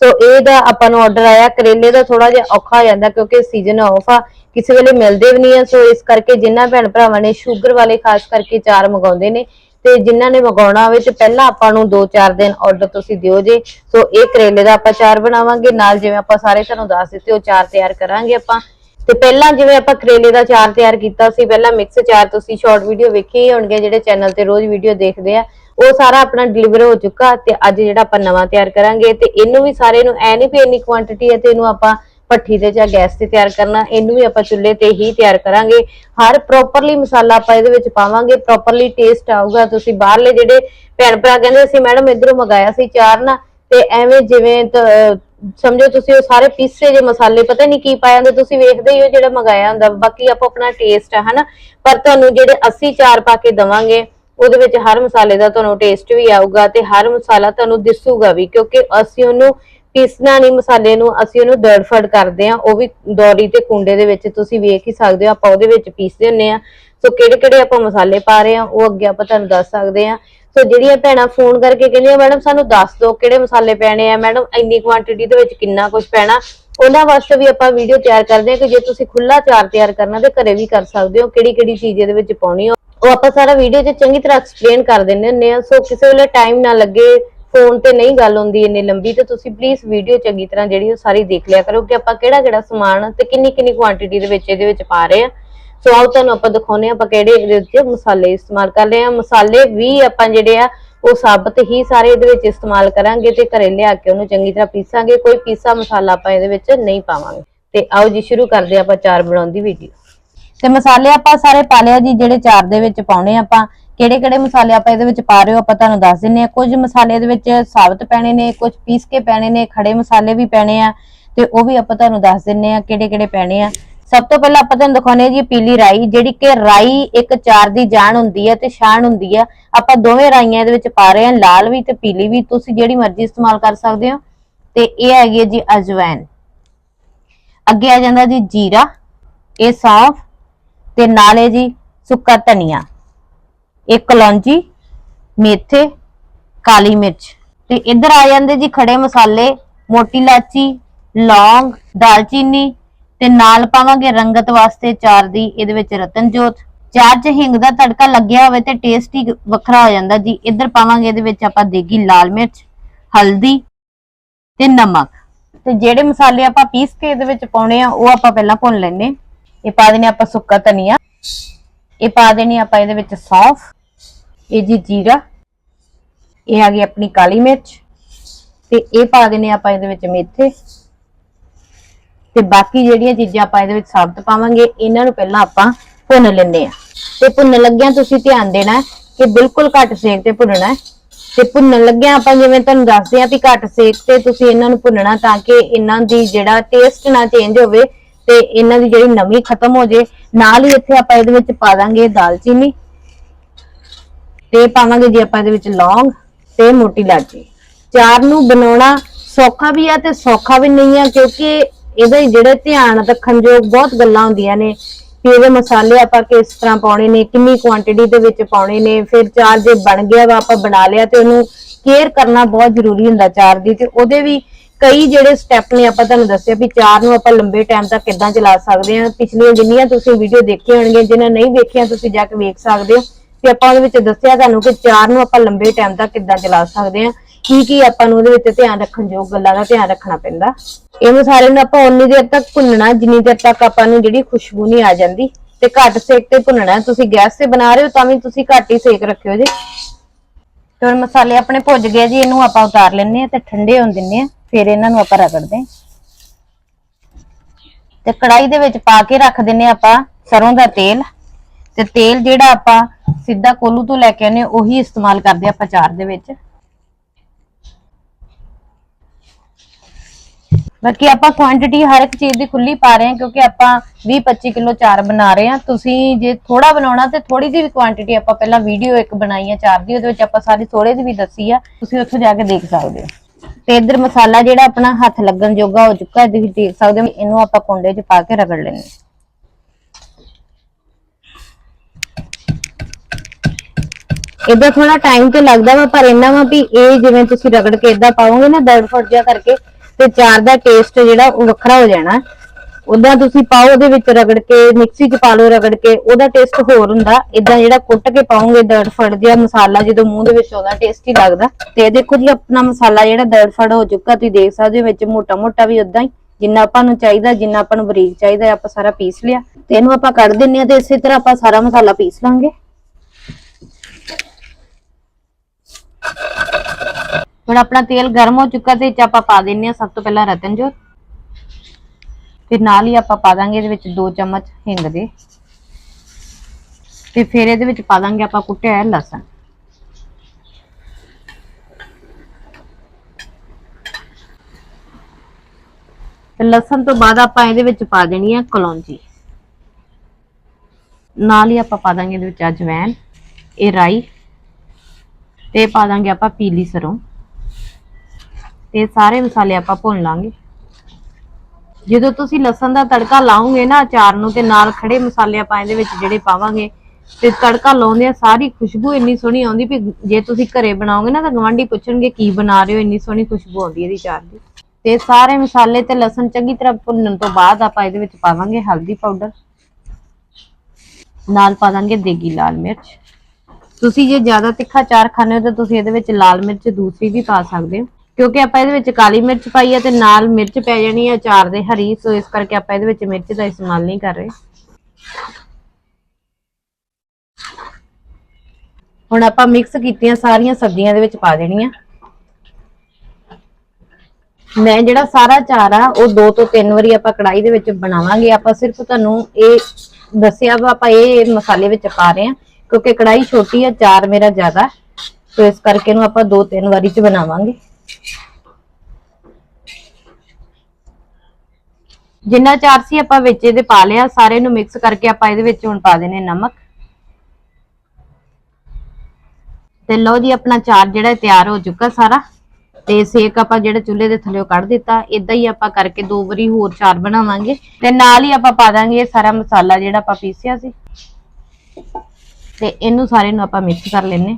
ਸੋ ਇਹਦਾ ਆਪਾਂ ਨੂੰ ਆਰਡਰ ਆਇਆ, ਕਰੇਲੇ ਦਾ ਥੋੜਾ ਜਿਹਾ ਔਖਾ ਹੋ ਜਾਂਦਾ ਕਿਉਂਕਿ ਸੀਜ਼ਨ ਆਫ ਆ, ਕਿਸੇ ਵੇਲੇ ਮਿਲਦੇ ਵੀ ਨਹੀਂ ਆ। ਸੋ ਇਸ ਕਰਕੇ ਜਿਨ੍ਹਾਂ ਭੈਣ ਭਰਾਵਾਂ ਨੇ ਸ਼ੂਗਰ ਵਾਲੇ ਖਾਸ ਕਰਕੇ ਚਾਰ ਮੰਗਾਉਂਦੇ ਨੇ ਤੇ ਜਿਨ੍ਹਾਂ ਨੇ ਮੰਗਾਉਣਾ ਹੋਵੇ ਤੇ ਪਹਿਲਾਂ ਆਪਾਂ ਨੂੰ 2-4 ਦਿਨ ਆਰਡਰ ਤੁਸੀਂ ਦਿਓ ਜੇ। ਸੋ ਇਹ ਕਰੇਲੇ ਦਾ ਆਪਾਂ ਚਾਰ ਬਣਾਵਾਂਗੇ, ਨਾਲ ਜਿਵੇਂ ਆਪਾਂ ਸਾਰੇ ਤੁਹਾਨੂੰ ਦੱਸ ਦਿੱਤੇ, ਉਹ ਚਾਰ ਤਿਆਰ ਕਰਾਂਗੇ ਆਪਾਂ। ਤੇ ਪਹਿਲਾਂ ਜਿਵੇਂ ਆਪਾਂ ਕਰੇਲੇ ਦਾ ਚਾਰ ਤਿਆਰ ਕੀਤਾ ਸੀ, ਪਹਿਲਾਂ ਮਿਕਸ ਚਾਰ ਤੁਸੀਂ ਸ਼ਾਰਟ ਵੀਡੀਓ ਵੇਖੀ ਹੋਣਗੇ ਜਿਹੜੇ ਚੈਨਲ ਤੇ ਰੋਜ਼ ਵੀਡੀਓ ਦੇਖਦੇ ਆ। ਉਹ ਸਾਰਾ ਆਪਣਾ ਡਿਲੀਵਰ ਹੋ ਚੁੱਕਾ ਤੇ ਅੱਜ ਜਿਹੜਾ ਆਪਾਂ ਨਵਾਂ ਤਿਆਰ ਕਰਾਂਗੇ ਤੇ ਇਹਨੂੰ ਵੀ ਸਾਰੇ ਨੂੰ ਐ ਨਹੀਂ ਵੀ ਇੰਨੀ ਕੁਆਂਟੀਟੀ ਹੈ ਤੇ ਇਹਨੂੰ ਆਪਾਂ ਭੱਠੀ ਤੇ ਜਾਂ ਗੈਸ ਤੇ ਤਿਆਰ ਕਰਨਾ, ਇਹਨੂੰ ਵੀ ਆਪਾਂ ਚੁੱਲ੍ਹੇ ਤੇ ਹੀ ਤਿਆਰ ਕਰਾਂਗੇ। ਹਰ ਪ੍ਰੋਪਰਲੀ ਮਸਾਲਾ ਆਪਾਂ ਇਹਦੇ ਵਿੱਚ ਪਾਵਾਂਗੇ ਪ੍ਰੋਪਰਲੀ ਟੇਸਟ ਆਊਗਾ। ਤੁਸੀਂ ਬਾਹਰਲੇ ਜਿਹੜੇ ਭੈਣ ਭਰਾ ਕਹਿੰਦੇ ਅਸੀਂ ਮੈਡਮ, ਇਧਰੋਂ ਮੰਗਾਇਆ ਸੀ ਚਾਰ ਨਾ। ਤੇ ਐਵੇਂ ਜਿਵੇਂ ਸਮਝੋ ਤੁਸੀਂ ਉਹ ਸਾਰੇ ਪੀਸੇ ਜੇ ਮਸਾਲੇ, ਪਤਾ ਨਹੀਂ ਕੀ ਪਾਇਆ ਹੁੰਦਾ, ਤੁਸੀਂ ਵੇਖਦੇ ਹੀ ਹੋ ਜਿਹੜਾ ਮੰਗਾਇਆ ਹੁੰਦਾ। ਬਾਕੀ ਆਪੋ ਆਪਣਾ ਟੇਸਟ ਹੈ ਹਨਾ? ਪਰ ਤੁਹਾਨੂੰ ਜਿਹੜੇ ਅਸੀਂ ਚਾਰ ਪਾ ਕੇ ਦਵਾਂਗੇ ਉਹਦੇ ਵਿੱਚ ਹਰ ਮਸਾਲੇ ਦਾ ਤੁਹਾਨੂੰ ਟੇਸਟ ਵੀ ਆਊਗਾ ਤੇ ਹਰ ਮਸਾਲਾ ਤੁਹਾਨੂੰ ਦਿਸੂਗਾ ਵੀ, ਕਿਉਂਕਿ ਅਸੀਂ ਉਹਨੂੰ ਪੀਸਣਾ ਨਹੀਂ ਮਸਾਲੇ ਨੂੰ, ਅਸੀਂ ਉਹਨੂੰ ਦੜਫੜ ਕਰਦੇ ਆ ਉਹ ਵੀ ਦੌਰੀ ਤੇ ਕੁੰਡੇ ਦੇ ਵਿੱਚ ਤੁਸੀਂ ਵੇਖ ਹੀ ਸਕਦੇ ਹੋ, ਆਪਾਂ ਉਹਦੇ ਵਿੱਚ ਪੀਸਦੇ ਹੁੰਨੇ ਆ ਸੋ ਕਿਹੜੇ ਕਿਹੜੇ ਆਪਾਂ ਮਸਾਲੇ ਪਾ ਰਹੇ ਆ ਉਹ ਅੱਗੇ ਆਪਾਂ ਤੁਹਾਨੂੰ ਦੱਸ ਸਕਦੇ ਆ ਸੋ ਜਿਹੜੀਆਂ ਭੈਣਾਂ ਫੋਨ ਕਰਕੇ ਕਹਿੰਦੀਆਂ, ਮੈਡਮ, ਸਾਨੂੰ ਦੱਸ ਦਿਓ ਕਿਹੜੇ ਮਸਾਲੇ ਪੈਣੇ ਆ? ਮੈਡਮ, ਇੰਨੀ ਕੁਆਂਟੀਟੀ ਦੇ ਵਿੱਚ ਕਿੰਨਾ ਕੁਝ ਪੈਣਾ? ਉਹਨਾਂ ਵਾਸਤੇ ਵੀ ਆਪਾਂ ਵੀਡੀਓ ਤਿਆਰ ਕਰਦੇ ਆ ਕਿ ਜੇ ਤੁਸੀਂ ਖੁੱਲਾ ਚਾਰ ਤਿਆਰ ਕਰਨਾ ਤੇ ਘਰੇ ਵੀ ਕਰ ਸਕਦੇ ਹੋ ਕਿਹੜੀ ਕਿਹੜੀ ਚੀਜ਼ ਇਹਦੇ ਵਿੱਚ ਪਾਉਣੀ ਆ ਉਹ ਆਪਾਂ ਸਾਰਾ ਵੀਡੀਓ 'ਚ ਚੰਗੀ ਤਰ੍ਹਾਂ ਐਕਸਪਲੇਨ ਕਰ ਦਿੰਦੇ ਹੁੰਦੇ ਆ ਸੋ ਕਿਸੇ ਵੇਲੇ ਟਾਈਮ ਨਾ ਲੱਗੇ ਫੋਨ ਤੇ ਨਹੀਂ ਗੱਲ ਹੁੰਦੀ ਇੰਨੀ ਲੰਬੀ, ਤੇ ਤੁਸੀਂ ਪਲੀਜ਼ ਵੀਡੀਓ ਚੰਗੀ ਤਰ੍ਹਾਂ ਜਿਹੜੀ ਉਹ ਸਾਰੀ ਦੇਖ ਲਿਆ ਕਰੋ ਕਿ ਆਪਾਂ ਕਿਹੜਾ ਕਿਹੜਾ ਸਮਾਨ ਤੇ ਕਿੰਨੀ ਕਿੰਨੀ ਕੁਆਂਟੀਟੀ ਦੇ ਵਿੱਚ ਇਹਦੇ ਵਿੱਚ ਪਾ ਰਹੇ ਆ ਸੋ ਆਓ ਤੁਹਾਨੂੰ ਆਪਾਂ ਦਿਖਾਉਨੇ ਆ ਆਪਾਂ ਕਿਹੜੇ ਇਹਦੇ ਵਿੱਚ ਮਸਾਲੇ ਇਸਤੇਮਾਲ ਕਰ ਰਹੇ ਆ ਮਸਾਲੇ ਵੀ ਆਪਾਂ ਜਿਹੜੇ ਆ, ਉਹ ਸਾਬਤ ਹੀ ਸਾਰੇ ਇਹਦੇ ਵਿੱਚ ਇਸਤੇਮਾਲ ਕਰਾਂਗੇ ਤੇ ਘਰੇ ਲਿਆ ਕੇ ਉਹਨੂੰ ਚੰਗੀ ਤਰ੍ਹਾਂ ਪੀਸਾਂਗੇ। ਕੋਈ ਪੀਸਾ ਮਸਾਲਾ ਆਪਾਂ ਇਹਦੇ ਵਿੱਚ ਨਹੀਂ ਪਾਵਾਂਗੇ। ਤੇ ਆਓ ਜੀ, ਸ਼ੁਰੂ ਕਰਦੇ ਆ ਆਪਾਂ ਚਾਰ ਬਣਾਉਣ ਦੀ ਵੀਡੀਓ ਤੇ ਮਸਾਲੇ ਆਪਾਂ ਸਾਰੇ ਪਾ ਲਿਆ ਜੀ, ਜਿਹੜੇ ਚਾਰ ਦੇ ਵਿੱਚ ਪਾਉਣੇ ਆ ਆਪਾਂ। ਕਿਹੜੇ ਕਿਹੜੇ ਮਸਾਲੇ ਆਪਾਂ ਇਹਦੇ ਵਿੱਚ ਪਾ ਰਹੇ ਹੋ, ਆਪਾਂ ਤੁਹਾਨੂੰ ਦੱਸ ਦਿੰਨੇ ਆ ਕੁਝ ਮਸਾਲੇ ਇਹਦੇ ਵਿੱਚ ਸਾਬਤ ਪੈਣੇ ਨੇ, ਕੁਝ ਪੀਸ ਕੇ ਪੈਣੇ ਨੇ, ਖੜੇ ਮਸਾਲੇ ਵੀ ਪੈਣੇ ਆ। ਤੇ ਉਹ ਵੀ ਆਪਾਂ ਤੁਹਾਨੂੰ ਦੱਸ ਦਿੰਨੇ ਆ ਕਿਹੜੇ ਕਿਹੜੇ ਪੈਣੇ ਆ। ਸਭ ਤੋਂ ਪਹਿਲਾਂ ਆਪਾਂ ਤੁਹਾਨੂੰ ਦਿਖਾਉਣੇ ਆ ਜੀ ਪੀਲੀ ਰਾਈ, ਜਿਹੜੀ ਕਿ ਰਾਈ ਇੱਕ ਚਾਰ ਦੀ ਜਾਨ ਹੁੰਦੀ ਹੈ ਤੇ ਸ਼ਾਨ ਹੁੰਦੀ ਆ ਆਪਾਂ ਦੋਵੇਂ ਰਾਈਆਂ ਇਹਦੇ ਵਿੱਚ ਪਾ ਰਹੇ ਆ ਲਾਲ ਵੀ ਤੇ ਪੀਲੀ ਵੀ। ਤੁਸੀਂ ਜਿਹੜੀ ਮਰਜ਼ੀ ਇਸਤੇਮਾਲ ਕਰ ਸਕਦੇ ਹੋ। ਤੇ ਇਹ ਹੈਗੀ ਹੈ ਜੀ ਅਜਵੈਨ। ਅੱਗੇ ਆ ਜਾਂਦਾ ਜੀ ਜੀਰਾ। ਇਹ ਸੌਂਫ ਤੇ ਨਾਲੇ ਜੀ ਸੁੱਕਾ ਧਨੀਆ, ਇੱਕ ਕਲੌਂਜੀ ਮੇਥੇ, ਕਾਲੀ ਮਿਰਚ। ਤੇ ਇੱਧਰ ਆ ਜਾਂਦੇ ਜੀ ਖੜੇ ਮਸਾਲੇ, ਮੋਟੀ ਲਾਚੀ ਲੌਂਗ, ਦਾਲਚੀਨੀ ਤੇ ਨਾਲ ਪਾਵਾਂਗੇ ਰੰਗਤ ਵਾਸਤੇ ਚਾਰ ਦੀ, ਇਹਦੇ ਵਿੱਚ ਰਤਨ ਜੋਤ। ਚਾਰ ਚ ਹਿੰਗ ਦਾ ਤੜਕਾ ਲੱਗਿਆ ਹੋਵੇ ਤੇ ਟੇਸਟ ਹੀ ਵੱਖਰਾ ਹੋ ਜਾਂਦਾ ਜੀ। ਇੱਧਰ ਪਾਵਾਂਗੇ ਇਹਦੇ ਵਿੱਚ ਆਪਾਂ ਦੇਗੀ ਲਾਲ ਮਿਰਚ, ਹਲਦੀ ਤੇ ਨਮਕ। ਤੇ ਜਿਹੜੇ ਮਸਾਲੇ ਆਪਾਂ ਪੀਸ ਕੇ ਇਹਦੇ ਵਿੱਚ ਪਾਉਣੇ ਆ, ਉਹ ਆਪਾਂ ਪਹਿਲਾਂ ਭੁੰਨ ਲੈਣੇ ਇਹ ਪਾ ਦੇਣੇ ਆਪਾਂ ਸੁੱਕਾ ਧਨੀਆ। ਇਹ ਪਾ ਦੇਣੀ ਆਪਾਂ ਇਹਦੇ ਵਿੱਚ ਸੌਂਫ। ਇਹ ਜੀ ਜੀਰਾ। ਇਹ ਆ ਗਈ ਆਪਣੀ ਕਾਲੀ ਮਿਰਚ। ਤੇ ਇਹ ਪਾ ਦੇਣੇ ਆਪਾਂ ਇਹਦੇ ਵਿੱਚ ਮੇਥੇ। ਤੇ ਬਾਕੀ ਜਿਹੜੀਆਂ ਚੀਜ਼ਾਂ ਆਪਾਂ ਇਹਦੇ ਵਿੱਚ ਸਾਬਤ ਪਾਵਾਂਗੇ, ਇਹਨਾਂ ਨੂੰ ਪਹਿਲਾਂ ਆਪਾਂ ਭੁੰਨ ਲੈਂਦੇ ਆ ਤੇ ਭੁੰਨਣ ਲੱਗਿਆਂ ਤੁਸੀਂ ਧਿਆਨ ਦੇਣਾ ਕਿ ਬਿਲਕੁਲ ਘੱਟ ਸੇਕ ਤੇ ਭੁੰਨਣਾ ਹੈ। ਤੇ ਭੁੰਨਣ ਲੱਗਿਆਂ ਆਪਾਂ ਜਿਵੇਂ ਤੁਹਾਨੂੰ ਦੱਸਦੇ ਆ ਵੀ ਘੱਟ ਸੇਕ ਤੇ ਤੁਸੀਂ ਇਹਨਾਂ ਨੂੰ ਭੁੰਨਣਾ ਤਾਂ ਕਿ ਇਹਨਾਂ ਦੀ ਜਿਹੜਾ ਟੇਸਟ ਨਾ ਚੇਂਜ ਹੋਵੇ ਤੇ ਇਹਨਾਂ ਦੀ ਜਿਹੜੀ ਨਵੀਂ ਖਤਮ ਹੋ ਜੇ, ਨਾਲ ਹੀ ਇੱਥੇ ਆਪਾਂ ਇਹਦੇ ਵਿੱਚ ਪਾ ਦਾਂਗੇ ਦਾਲਚੀਨੀ। ਤੇ ਪਾਵਾਂਗੇ ਜੀ ਆਪਾਂ ਇਹਦੇ ਵਿੱਚ ਲੌਂਗ ਤੇ ਮੋਟੀ ਲਾਚੀ ਚਾਰ ਨੂੰ ਬਣਾਉਣਾ ਸੌਖਾ ਵੀ ਆ ਤੇ ਸੌਖਾ ਵੀ ਨਹੀਂ ਆ, ਕਿਉਂਕਿ ਇਹਦੇ ਜਿਹੜੇ ਧਿਆਨ ਰੱਖਣ ਯੋਗ ਬਹੁਤ ਗੱਲਾਂ ਹੁੰਦੀਆਂ ਨੇ। ਕਿ ਇਹਦੇ ਮਸਾਲੇ ਆਪਾਂ ਕਿਸ ਤਰ੍ਹਾਂ ਪਾਉਣੇ ਨੇ, ਕਿੰਨੀ ਕੁਆਂਟੀਟੀ ਦੇ ਵਿੱਚ ਪਾਉਣੇ ਨੇ, ਫਿਰ ਚਾਰ ਜੇ ਬਣ ਗਿਆ ਵਾ, ਆਪਾਂ ਬਣਾ ਲਿਆ ਤੇ ਉਹਨੂੰ ਕੇਅਰ ਕਰਨਾ ਬਹੁਤ ਜ਼ਰੂਰੀ ਹੁੰਦਾ ਚਾਰ ਦੀ, ਤੇ ਉਹਦੇ ਵੀ ਕਈ ਜਿਹੜੇ ਸਟੈਪ ਨੇ ਆਪਾਂ ਤੁਹਾਨੂੰ ਦੱਸਿਆ ਵੀ ਚਾਰ ਨੂੰ ਆਪਾਂ ਲੰਬੇ ਟਾਈਮ ਤੱਕ ਕਿੱਦਾਂ ਚਲਾ ਸਕਦੇ ਹਾਂ। ਪਿਛਲੀਆਂ ਜਿੰਨੀਆਂ ਤੁਸੀਂ ਵੀਡੀਓ ਦੇਖੀਆਂ ਹੋਣਗੀਆਂ ਜਿਨ੍ਹਾਂ ਨਹੀਂ ਵੇਖੀਆਂ ਤੁਸੀਂ ਜਾ ਕੇ ਵੇਖ ਸਕਦੇ ਹੋ। ਤੇ ਆਪਾਂ ਉਹਦੇ ਵਿੱਚ ਦੱਸਿਆ ਤੁਹਾਨੂੰ ਕਿ ਚਾਰ ਨੂੰ ਆਪਾਂ ਲੰਬੇ ਟਾਈਮ ਤੱਕ ਕਿੱਦਾਂ ਚਲਾ ਸਕਦੇ ਹਾਂ। ਕੀ ਕੀ ਆਪਾਂ ਨੂੰ ਉਹਦੇ ਵਿੱਚ ਧਿਆਨ ਰੱਖਣ ਯੋਗ ਗੱਲਾਂ ਦਾ ਧਿਆਨ ਰੱਖਣਾ ਪੈਂਦਾ। ਇਹ ਮਸਾਲੇ ਨੂੰ ਆਪਾਂ ਉਨੀ ਦੇਰ ਤੱਕ ਭੁੰਨਣਾ, ਜਿੰਨੀ ਦੇਰ ਤੱਕ ਆਪਾਂ ਨੂੰ ਜਿਹੜੀ ਖੁਸ਼ਬੂ ਨਹੀਂ ਆ ਜਾਂਦੀ। ਤੇ ਘੱਟ ਸੇਕ ਤੇ ਭੁੰਨਣਾ ਤੁਸੀਂ ਗੈਸ ਤੇ ਬਣਾ ਰਹੇ ਹੋ ਤਾਂ ਵੀ ਤੁਸੀਂ ਘੱਟ ਹੀ ਸੇਕ ਰੱਖਿਓ ਜੀ। ਤੇ ਹੁਣ ਮਸਾਲੇ ਆਪਣੇ ਭੁੱਜ ਗਏ ਜੀ, ਇਹਨੂੰ ਆਪਾਂ ਉਤਾਰ ਲੈਣੇ ਆ ਤੇ ਠੰਡੇ ਹੋਣ ਦਿੰਨੇ ਆ ਫਿਰ ਇਹਨਾਂ ਨੂੰ ਆਪਾਂ ਰਗੜਦੇ ਹਾਂ। ਤੇ ਕੜਾਈ ਦੇ ਵਿੱਚ ਪਾ ਕੇ ਰੱਖ ਦਿੰਨੇ ਆਪਾਂ ਸਰੋਂ ਦਾ ਤੇਲ। ਤੇ ਤੇਲ ਜਿਹੜਾ ਆਪਾਂ ਸਿੱਧਾ ਕੋਲੂ ਤੋਂ ਲੈ ਕੇ ਆਨੇ ਉਹੀ ਇਸਤੇਮਾਲ ਕਰਦੇ ਆ ਆਪਾਂ ਚਾਰ ਦੇ ਵਿੱਚ। ਬਾਕੀ ਆਪਾਂ ਕੁਆਂਟੀਟੀ ਹਰ ਇੱਕ ਚੀਜ਼ ਦੀ ਖੁੱਲੀ ਪਾ ਰਹੇ ਹਾਂ, ਕਿਉਂਕਿ ਆਪਾਂ 20 25 ਕਿਲੋ ਚਾਰ ਬਣਾ ਰਹੇ ਹਾਂ। ਤੁਸੀਂ ਜੇ ਥੋੜਾ ਬਣਾਉਣਾ ਤੇ ਥੋੜੀ ਜਿਹੀ ਵੀ ਕੁਆਂਟੀਟੀ ਆਪਾਂ ਪਹਿਲਾਂ ਵੀਡੀਓ ਇੱਕ ਬਣਾਈ ਹੈ ਚਾਰ ਦੀ, ਉਹਦੇ ਵਿੱਚ ਆਪਾਂ ਸਾਰੀ ਥੋੜੇ ਦੀ ਵੀ ਦੱਸੀ ਆ। ਤੁਸੀਂ ਉੱਥੋਂ ਜਾ ਕੇ ਦੇਖ ਸਕਦੇ ਹੋ। ਤੇ ਇਧਰ ਮਸਾਲਾ ਜਿਹੜਾ ਆਪਣਾ ਹੱਥ ਲੱਗਣ ਜੋਗਾ ਹੋ ਚੁੱਕਾ ਤੁਸੀਂ ਦੇਖ ਸਕਦੇ ਹੋ, ਇਹਨੂੰ ਆਪਾਂ ਕੁੰਡੇ 'ਚ ਪਾ ਕੇ ਰਗੜ ਲੈਣੇ ਇਦਾਂ ਥੋੜਾ ਟਾਈਮ ਤੇ ਲੱਗਦਾ ਵਾ, ਪਰ ਇਹਨਾਂ ਵਾ ਵੀ ਇਹ ਜਿਵੇਂ ਤੁਸੀਂ ਰਗੜ ਕੇ ਇਦਾਂ ਪਾਓਗੇ ਨਾ, ਦਰਦ ਫੁੱਟ ਜਿਹਾ ਕਰਕੇ ਤੇ ਚਾਰ ਦਾ ਟੇਸਟ ਜਿਹੜਾ ਉਹ ਵੱਖਰਾ ਹੋ ਜਾਣਾ। ਉਦਾਂ ਤੁਸੀਂ ਪਾਓ, ਉਹਦੇ ਵਿੱਚ ਰਗੜ ਕੇ, ਮਿਕਸੀ 'ਚ ਪਾ ਲਓ ਰਗੜ ਕੇ, ਉਹਦਾ ਟੇਸਟ ਹੋਰ ਹੁੰਦਾ। ਇਦਾਂ ਜਿਹੜਾ ਕੁੱਟ ਕੇ ਪਾਓਗੇ ਦਰੜ ਜਿਹਾ ਮਸਾਲਾ, ਜਦੋਂ ਮੂੰਹ ਦੇ ਵਿੱਚ ਉਹਦਾ ਟੇਸਟੀ ਲੱਗਦਾ। ਤੇ ਦੇਖੋ ਜੀ, ਆਪਣਾ ਮਸਾਲਾ ਜਿਹੜਾ ਦਰੜ ਹੋ ਚੁੱਕਾ, ਤੁਸੀਂ ਦੇਖ ਸਕਦੇ ਹੋ ਵਿੱਚ ਮੋਟਾ ਮੋਟਾ ਵੀ ਉਦਾਂ ਹੀ, ਜਿੰਨਾ ਆਪਾਂ ਨੂੰ ਚਾਹੀਦਾ, ਜਿੰਨਾ ਆਪਾਂ ਨੂੰ ਬਰੀਕ ਚਾਹੀਦਾ, ਆਪਾਂ ਸਾਰਾ ਪੀਸ ਲਿਆ। ਤੇ ਇਹਨੂੰ ਆਪਾਂ ਕੱਢ ਦਿੰਨੇ ਆ ਤੇ ਇਸੇ ਤਰ੍ਹਾਂ ਆਪਾਂ ਸਾਰਾ ਮਸਾਲਾ ਪੀਸ ਲਾਂਗੇ। ਹੁਣ ਆਪਣਾ ਤੇਲ ਗਰਮ ਹੋ ਚੁੱਕਾ, ਤੇ ਇਹ 'ਚ ਆਪਾਂ ਪਾ ਦਿੰਨੇ ਆ ਸਭ ਤੋਂ ਪਹਿਲਾਂ ਰਤਨਜੋਤ। ਤੇ ਨਾਲ ਹੀ ਆਪਾਂ ਪਾ ਦਾਂਗੇ ਇਹਦੇ ਵਿੱਚ 2 ਚਮਚ ਹਿੰਗ ਦੇ। ਤੇ ਫਿਰ ਇਹਦੇ ਵਿੱਚ ਪਾ ਦਾਂਗੇ ਆਪਾਂ ਕੁੱਟਿਆ ਹੋਇਆ ਲਸਣ। ਤੇ ਲਸਣ ਤੋਂ ਬਾਅਦ ਆਪਾਂ ਇਹਦੇ ਵਿੱਚ ਪਾ ਦੇਣੀ ਹੈ ਕਲੌਂਜੀ। ਨਾਲ ਹੀ ਆਪਾਂ ਪਾ ਦਾਂਗੇ ਇਹਦੇ ਵਿੱਚ ਅਜਵੈਨ, ਇਹ ਰਾਈ, ਤੇ ਪਾ ਦਾਂਗੇ ਆਪਾਂ ਪੀਲੀ ਸਰੋਂ। ਤੇ ਸਾਰੇ ਮਸਾਲੇ ਆਪਾਂ ਭੁੰਨ ਲਾਂਗੇ। ਜਦੋਂ ਤੁਸੀਂ ਲਸਣ ਦਾ ਤੜਕਾ ਲਾਉਂਗੇ ਨਾ ਅਚਾਰ ਨੂੰ ਤੇ ਨਾਲ ਖੜੇ ਮਸਾਲੇ ਆਪਾਂ ਇਹਦੇ ਵਿੱਚ ਜਿਹੜੇ ਪਾਵਾਂਗੇ, ਤੇ ਤੜਕਾ ਲਾਉਂਦੇ ਆ ਸਾਰੀ ਖੁਸ਼ਬੂ ਇੰਨੀ ਸੋਹਣੀ ਆਉਂਦੀ ਵੀ ਜੇ ਤੁਸੀਂ ਘਰੇ ਬਣਾਓਗੇ ਨਾ ਤਾਂ ਗਵਾਂਢੀ ਪੁੱਛਣਗੇ ਕੀ ਬਣਾ ਰਹੇ ਹੋ, ਇੰਨੀ ਸੋਹਣੀ ਖੁਸ਼ਬੂ ਆਉਂਦੀ ਇਹਦੀ ਚਾਰ ਦੀ। ਤੇ ਸਾਰੇ ਮਸਾਲੇ ਤੇ ਲਸਣ ਚੰਗੀ ਤਰ੍ਹਾਂ ਭੁੰਨਣ ਤੋਂ ਬਾਅਦ ਆਪਾਂ ਇਹਦੇ ਵਿੱਚ ਪਾਵਾਂਗੇ ਹਲਦੀ ਪਾਊਡਰ। ਨਾਲ ਪਾ ਦਾਂਗੇ ਦੇਗੀ ਲਾਲ ਮਿਰਚ। ਤੁਸੀਂ ਜੇ ਜ਼ਿਆਦਾ ਤਿੱਖਾ ਚਾਰ ਖਾਣੇ ਹੋ ਤਾਂ ਤੁਸੀਂ ਇਹਦੇ ਵਿੱਚ ਲਾਲ ਮਿਰਚ ਦੂਸਰੀ ਵੀ ਪਾ ਸਕਦੇ ਹੋ। ਕਿਉਂਕਿ ਆਪਾਂ ਇਹਦੇ ਵਿੱਚ ਕਾਲੀ ਮਿਰਚ ਪਾਈ ਹੈ ਤੇ ਨਾਲ ਮਿਰਚ ਪੈ ਜਾਣੀ ਹੈ ਅਚਾਰ ਦੇ ਹਰੀ, ਸੋ ਇਸ ਕਰਕੇ ਆਪਾਂ ਇਹਦੇ ਵਿੱਚ ਮਿਰਚ ਦਾ ਇਸਤੇਮਾਲ ਨਹੀਂ ਕਰ ਰਹੇ। ਹੁਣ ਆਪਾਂ ਮਿਕਸ ਕੀਤੀਆਂ ਸਾਰੀਆਂ ਸਬਜ਼ੀਆਂ ਦੇ ਵਿੱਚ ਪਾ ਦੇਣੀਆਂ। ਮੈਂ ਜਿਹੜਾ ਸਾਰਾ ਚਾਰ ਆ, ਉਹ ਦੋ ਤੋਂ ਤਿੰਨ ਵਾਰੀ ਆਪਾਂ ਕੜਾਈ ਦੇ ਵਿੱਚ ਬਣਾਵਾਂਗੇ। ਆਪਾਂ ਸਿਰਫ ਤੁਹਾਨੂੰ ਇਹ ਦੱਸਿਆ ਵਾ, ਆਪਾਂ ਇਹ ਮਸਾਲੇ ਵਿੱਚ ਪਾ ਰਹੇ ਹਾਂ ਕਿਉਂਕਿ ਕੜਾਈ ਛੋਟੀ ਆ ਚਾਰ ਮੇਰਾ ਜ਼ਿਆਦਾ, ਸੋ ਇਸ ਕਰਕੇ ਇਹਨੂੰ ਆਪਾਂ ਦੋ ਤਿੰਨ ਵਾਰੀ ਚ ਬਣਾਵਾਂਗੇ। ਜਿੰਨਾ ਚਾਰ ਸੀ ਆਪਾਂ ਵਿੱਚ ਇਹਦੇ ਪਾ ਲਿਆ, ਸਾਰੇ ਨੂੰ ਮਿਕਸ ਕਰਕੇ ਆਪਾਂ ਇਹਦੇ ਵਿੱਚ ਹੁਣ ਪਾ ਦੇਣੇ ਨਮਕ। ਤੇ ਲਓ ਜੀ, ਆਪਣਾ ਚਾਰ ਜਿਹੜਾ ਤਿਆਰ ਹੋ ਚੁੱਕਾ ਸਾਰਾ। ਤੇ ਸੇਕ ਆਪਾਂ ਜਿਹੜਾ ਚੁੱਲ੍ਹੇ ਦੇ ਥੱਲੇੋਂ ਕੱਢ ਦਿੱਤਾ ਇਦਾਂ ਹੀ ਆਪਾਂ ਕਰਕੇ ਦੋ ਵਾਰੀ ਹੋਰ ਚਾਰ ਬਣਾਵਾਂਗੇ। ਤੇ ਨਾਲ ਹੀ ਆਪਾਂ ਪਾ ਦਾਂਗੇ ਇਹ ਸਾਰਾ ਮਸਾਲਾ ਜਿਹੜਾ ਆਪਾਂ ਪੀਸਿਆ ਸੀ। ਤੇ ਇਹਨੂੰ ਸਾਰੇ ਨੂੰ ਆਪਾਂ ਮਿਕਸ ਕਰ ਲੈਨੇ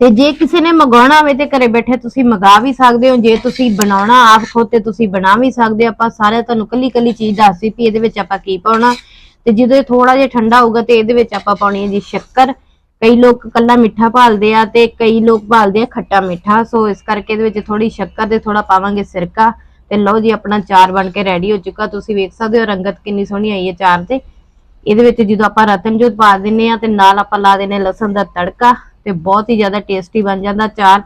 ਤੇ ਜੇ ਕਿਸੇ ਨੇ ਮੰਗਾਉਣਾ ਹੋਵੇ ਤੇ ਘਰੇ ਬੈਠੇ ਤੁਸੀਂ ਮੰਗਾ ਵੀ ਸਕਦੇ ਹੋ, ਜੇ ਤੁਸੀਂ ਬਣਾਉਣਾ ਆਪ ਖੁਦ ਤੇ ਤੁਸੀਂ ਬਣਾ ਵੀ ਸਕਦੇ ਹੋ, ਆਪਾਂ ਸਾਰੇ ਤੁਹਾਨੂੰ ਕੱਲੀ ਕੱਲੀ ਚੀਜ਼ ਦੱਸਦੀ ਵੀ ਇਹਦੇ ਵਿੱਚ ਆਪਾਂ ਕੀ ਪਾਉਣਾ? ਤੇ ਜਦੋਂ ਇਹ ਥੋੜਾ ਜਿਹਾ ਠੰਡਾ ਹੋਊਗਾ ਤੇ ਇਹਦੇ ਵਿੱਚ ਆਪਾਂ ਪਾਉਣੀ ਹੈ ਜੀ ਸ਼ੱਕਰ। ਕਈ ਲੋਕ ਕੱਲਾ ਮਿੱਠਾ ਭਾਲਦੇ ਆ ਤੇ ਕਈ ਲੋਕ ਭਾਲਦੇ ਆ ਖੱਟਾ ਮਿੱਠਾ, ਸੋ ਇਸ ਕਰਕੇ ਇਹਦੇ ਵਿੱਚ ਥੋੜੀ ਸ਼ੱਕਰ ਤੇ ਥੋੜਾ ਪਾਵਾਂਗੇ ਸਿਰਕਾ। ਤੇ ਲਓ ਜੀ, ਆਪਣਾ ਚਾਰ ਬਣ ਕੇ ਰੈਡੀ ਹੋ ਚੁੱਕਾ, ਤੁਸੀਂ ਵੇਖ ਸਕਦੇ ਹੋ ਰੰਗਤ ਕਿੰਨੀ ਸੋਹਣੀ ਆਈ ਹੈ ਚਾਰ ਤੇ। ਇਹਦੇ ਵਿੱਚ ਜਦੋਂ ਆਪਾਂ ਰਤਨਜੋਤ ਪਾ ਦਿੰਨੇ ਆ ਤੇ ਨਾਲ ਆਪਾਂ ਲਾ ਦਿੰਨੇ ਲਸਣ ਦਾ ਤੜਕਾ। ਤੇ ਬਹੁਤ ਹੀ ਜ਼ਿਆਦਾ ਟੇਸਟੀ ਬਣ ਜਾਂਦਾ ਚਾਰ।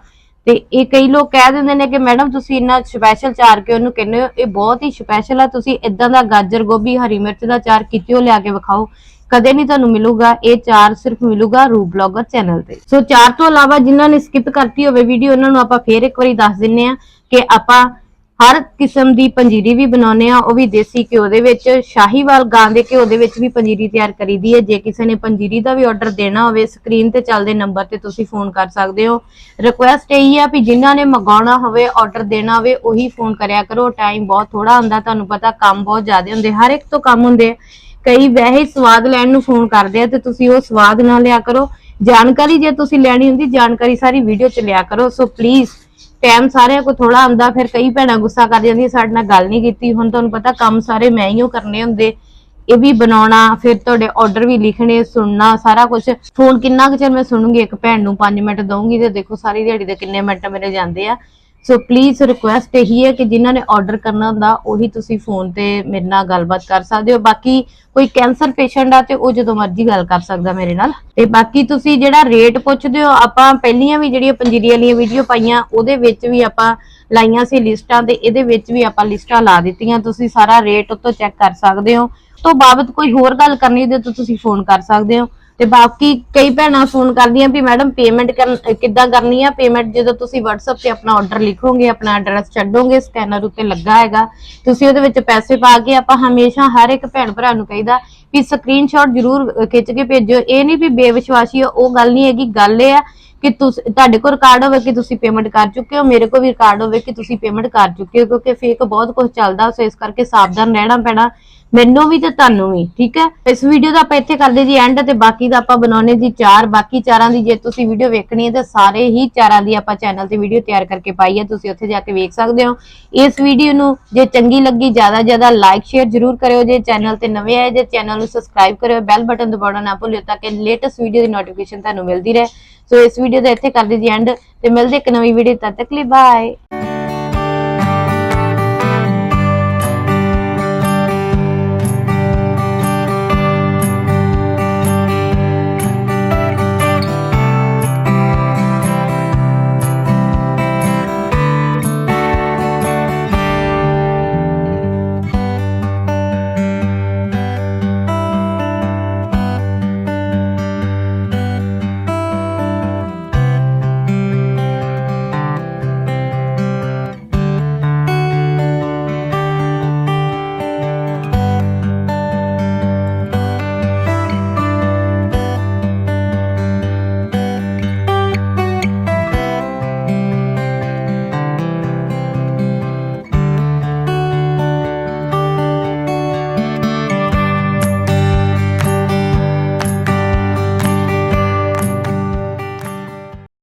ਤੇ ਇਹ ਕਈ ਲੋਕ ਕਹਿ ਦਿੰਦੇ ਨੇ ਕਿ ਮੈਡਮ ਤੁਸੀਂ ਇੰਨਾ ਸਪੈਸ਼ਲ ਚਾਰ ਕਿਉਂ ਉਹਨੂੰ ਕਹਿੰਦੇ ਹੋ? ਇਹ ਬਹੁਤ ਹੀ ਸਪੈਸ਼ਲ ਆ। ਤੁਸੀਂ ਇਦਾਂ ਦਾ ਗਾਜਰ, ਗੋਭੀ, ਹਰੀ ਮਿਰਚ ਦਾ ਚਾਰ ਕਿਤਿਓ ਲਿਆ ਕੇ ਵਿਖਾਓ। ਕਦੇ ਨਹੀਂ ਤੁਹਾਨੂੰ ਮਿਲੂਗਾ। ਇਹ ਚਾਰ ਸਿਰਫ ਮਿਲੂਗਾ ਰੂ ਬਲੌਗਰ ਚੈਨਲ ਤੇ। ਸੋ ਚਾਰ ਤੋਂ ਇਲਾਵਾ ਜਿਨ੍ਹਾਂ ਨੇ ਸਕਿਪ ਕਰਤੀ ਹੋਵੇ ਵੀਡੀਓ ਉਹਨਾਂ ਨੂੰ ਆਪਾਂ ਫੇਰ ਇੱਕ ਵਾਰੀ ਦੱਸ ਦਿੰਨੇ ਆ ਕਿ ਆਪਾਂ ਹਰ ਕਿਸਮ ਦੀ ਪੰਜੀਰੀ ਵੀ ਬਣਾਉਨੇ ਆ ਉਹ ਵੀ ਦੇਸੀ ਘਿਓ ਦੇ ਵਿੱਚ, ਸ਼ਾਹੀਵਾਲ ਗਾਂ ਦੇ ਘਿਓ ਦੇ ਵਿੱਚ ਵੀ ਪੰਜੀਰੀ ਤਿਆਰ ਕਰੀਦੀ ਹੈ। ਜੇ ਕਿਸੇ ਨੇ ਪੰਜੀਰੀ ਦਾ ਵੀ ਆਰਡਰ ਦੇਣਾ ਹੋਵੇ ਸਕਰੀਨ ਤੇ ਚੱਲਦੇ ਨੰਬਰ ਤੇ ਤੁਸੀਂ ਫੋਨ ਕਰ ਸਕਦੇ ਹੋ। ਰਿਕੁਐਸਟ ਇਹੀ ਆ ਵੀ ਜਿਨ੍ਹਾਂ ਨੇ ਮੰਗਾਉਣਾ ਹੋਵੇ ਆਰਡਰ ਦੇਣਾ ਹੋਵੇ, ਉਹੀ ਫੋਨ ਕਰਿਆ ਕਰੋ। ਟਾਈਮ ਬਹੁਤ ਥੋੜਾ ਹੁੰਦਾ, ਤੁਹਾਨੂੰ ਪਤਾ ਕੰਮ ਬਹੁਤ ਜ਼ਿਆਦਾ ਹੁੰਦੇ, ਹਰ ਇੱਕ ਤੋਂ ਕੰਮ ਹੁੰਦੇ ਆ। ਕਈ ਵੈਸੇ ਸਵਾਦ ਲੈਣ ਨੂੰ ਫੋਨ ਕਰਦੇ ਆ ਤੇ ਤੁਸੀਂ ਉਹ ਸਵਾਦ ਨਾ ਲਿਆ ਕਰੋ। ਜਾਣਕਾਰੀ ਜੇ ਤੁਸੀਂ ਲੈਣੀ ਹੁੰਦੀ, ਜਾਣਕਾਰੀ ਸਾਰੀ ਵੀਡੀਓ ਚ ਲਿਆ ਕਰੋ। ਸੋ ਪਲੀਜ਼ ਟਾਈਮ ਸਾਰਿਆਂ ਕੋ ਥੋੜਾ ਆਉਂਦਾ, ਫਿਰ ਕਈ ਭੈਣਾਂ ਗੁੱਸਾ ਕਰ ਜਾਂਦੀਆਂ, ਸਾਡੇ ਨਾਲ ਗੱਲ ਨਹੀਂ ਕੀਤੀ। ਹੁਣ ਤੁਹਾਨੂੰ ਪਤਾ ਕੰਮ ਸਾਰੇ ਮੈਂ ਹੀ ਓ ਕਰਨੇ ਹੁੰਦੇ। ਇਹ ਵੀ ਬਣਾਉਣਾ, ਫਿਰ ਤੁਹਾਡੇ ਆਰਡਰ ਵੀ ਲਿਖਣੇ, ਸੁਣਨਾ, ਸਾਰਾ ਕੁਝ ਫੋਨ ਕਿੰਨਾ ਕੁ ਚਿਰ ਮੈਂ ਸੁਣੂੰਗੀ? ਇੱਕ ਭੈਣ ਨੂੰ 5 ਮਿੰਟ ਦਊਂਗੀ ਤੇ ਦੇਖੋ ਸਾਰੀ ਦਿਹਾੜੀ ਦੇ ਕਿੰਨੇ ਮਿੰਟ ਮੇਰੇ ਜਾਂਦੇ ਆ। ਸੋ ਪਲੀਜ਼ ਰਿਕੁਐਸਟ ਇਹੀ ਹੈ ਕਿ ਜਿਨ੍ਹਾਂ ਨੇ ਆਰਡਰ ਕਰਨਾ ਹੁੰਦਾ, ਉਹੀ ਤੁਸੀਂ ਫੋਨ ਤੇ ਮੇਰੇ ਨਾਲ ਗੱਲਬਾਤ ਕਰ ਸਕਦੇ ਹੋ। ਬਾਕੀ ਕੋਈ ਕੈਂਸਰ ਪੇਸ਼ੈਂਟ ਆ ਤੇ ਉਹ ਜਦੋਂ ਮਰਜ਼ੀ ਗੱਲ ਕਰ ਸਕਦਾ ਮੇਰੇ ਨਾਲ। ਤੇ ਬਾਕੀ ਤੁਸੀਂ ਜਿਹੜਾ ਰੇਟ ਪੁੱਛਦੇ ਹੋ, ਆਪਾਂ ਪਹਿਲੀਆਂ ਵੀ ਜਿਹੜੀਆਂ ਪੰਜੀਰੀ ਵਾਲੀਆਂ ਵੀਡੀਓ ਪਾਈਆਂ, ਉਹਦੇ ਵਿੱਚ ਵੀ ਆਪਾਂ ਲਾਈਆਂ ਸੀ ਲਿਸਟਾਂ ਤੇ ਇਹਦੇ ਵਿੱਚ ਵੀ ਆਪਾਂ ਲਿਸਟਾਂ ਲਾ ਦਿੱਤੀਆਂ। ਤੁਸੀਂ ਸਾਰਾ ਰੇਟ ਉੱਤੋਂ ਚੈੱਕ ਕਰ ਸਕਦੇ ਹੋ। ਤੋਂ ਬਾਬਤ ਕੋਈ ਹੋਰ ਗੱਲ ਕਰਨੀ ਤੇ ਤੁਸੀਂ ਫੋਨ ਕਰ ਸਕਦੇ ਹੋ। ਤੇ ਬਾਕੀ ਕਈ ਭੈਣਾਂ ਫੋਨ ਕਰਦੀਆਂ ਵੀ ਮੈਡਮ ਪੇਮੈਂਟ ਕਿੱਦਾਂ ਕਰਨੀ ਆ? ਪੇਮੈਂਟ ਜਦੋਂ ਤੁਸੀਂ WhatsApp ਤੇ ਆਪਣਾ ਆਰਡਰ ਲਿਖੋਗੇ, ਆਪਣਾ ਐਡਰੈਸ ਛੱਡੋਗੇ ਸਕੈਨਰ ਉੱਤੇ ਲੱਗਾ ਹੈਗਾ, ਤੁਸੀਂ ਉਹਦੇ ਵਿੱਚ ਪੈਸੇ ਪਾ ਕੇ ਆਪਾਂ ਹਮੇਸ਼ਾ ਹਰ ਇੱਕ ਭੈਣ ਭਰਾ ਨੂੰ ਕਹੀਦਾ ਵੀ ਸਕਰੀਨਸ਼ਾਟ ਜ਼ਰੂਰ ਖਿੱਚ ਕੇ ਭੇਜੋ ਇਹ ਨਹੀਂ ਵੀ ਬੇਵਿਸ਼ਵਾਸੀ ਉਹ ਗੱਲ ਨਹੀਂ ਹੈਗੀ। ਗੱਲ ਇਹ ਆ ਕਿ ਤੁਸੀਂ, ਤੁਹਾਡੇ ਕੋਲ ਰਿਕਾਰਡ ਹੋਵੇ ਕਿ ਤੁਸੀਂ ਪੇਮੈਂਟ ਕਰ ਚੁੱਕੇ ਹੋ, ਮੇਰੇ ਕੋਲ ਵੀ ਰਿਕਾਰਡ ਹੋਵੇ ਕਿ ਤੁਸੀਂ ਪੇਮੈਂਟ ਕਰ ਚੁੱਕੇ ਹੋ, ਕਿਉਂਕਿ ਫੇਕ ਬਹੁਤ ਕੁਝ ਚੱਲਦਾ ਸੋ ਇਸ ਕਰਕੇ ਸਾਵਧਾਨ ਰਹਿਣਾ ਪੈਣਾ। ਮੈਨੂੰ ਵੀ ਤੇ ਤੁਹਾਨੂੰ ਵੀ, ਠੀਕ ਹੈ? ਇਸ ਵੀਡੀਓ ਦਾ ਆਪਾਂ ਇੱਥੇ ਕਰਦੇ ਜੀ ਐਂਡ ਤੇ ਬਾਕੀ ਦਾ ਆਪਾਂ ਬਣਾਉਣੇ ਜੀ ਚਾਰ, ਬਾਕੀ ਚਾਰਾਂ ਦੀ ਜੇ ਤੁਸੀਂ ਵੀਡੀਓ ਵੇਖਣੀ ਹੈ ਤੇ ਸਾਰੇ ਹੀ ਚਾਰਾਂ ਦੀ ਆਪਾਂ ਚੈਨਲ ਤੇ ਵੀਡੀਓ ਤਿਆਰ ਕਰਕੇ ਪਾਈ ਹੈ, ਤੁਸੀਂ ਉੱਥੇ ਜਾ ਕੇ ਵੇਖ ਸਕਦੇ ਹੋ। ਇਸ ਵੀਡੀਓ ਨੂੰ ਜੇ ਚੰਗੀ ਲੱਗੀ, ਜ਼ਿਆਦਾ ਜ਼ਿਆਦਾ ਲਾਈਕ ਸ਼ੇਅਰ ਜਰੂਰ ਕਰਿਓ ਜੇ ਚੈਨਲ ਤੇ ਨਵੇਂ ਆਏ, ਜੇ ਚੈਨਲ ਨੂੰ ਸਬਸਕ੍ਰਾਈਬ ਕਰਿਓ ਬੈਲ ਬਟਨ ਦਬਾਉਣਾ ਨਾ ਭੁੱਲਿਓ ਤਾਂ ਕਿ ਲੇਟੈਸਟ ਵੀਡੀਓ ਦੀ ਨੋਟੀਫਿਕੇਸ਼ਨ ਤੁਹਾਨੂੰ ਮਿਲਦੀ ਰਹੇ। ਸੋ ਇਸ ਵੀਡੀਓ ਦਾ ਇੱਥੇ ਕਰਦੇ ਜੀ ਐਂਡ ਤੇ ਮਿਲਦੇ ਇੱਕ ਨਵੀਂ ਵੀਡੀਓ ਤਦ ਤੱਕ ਲਈ ਬਾਏ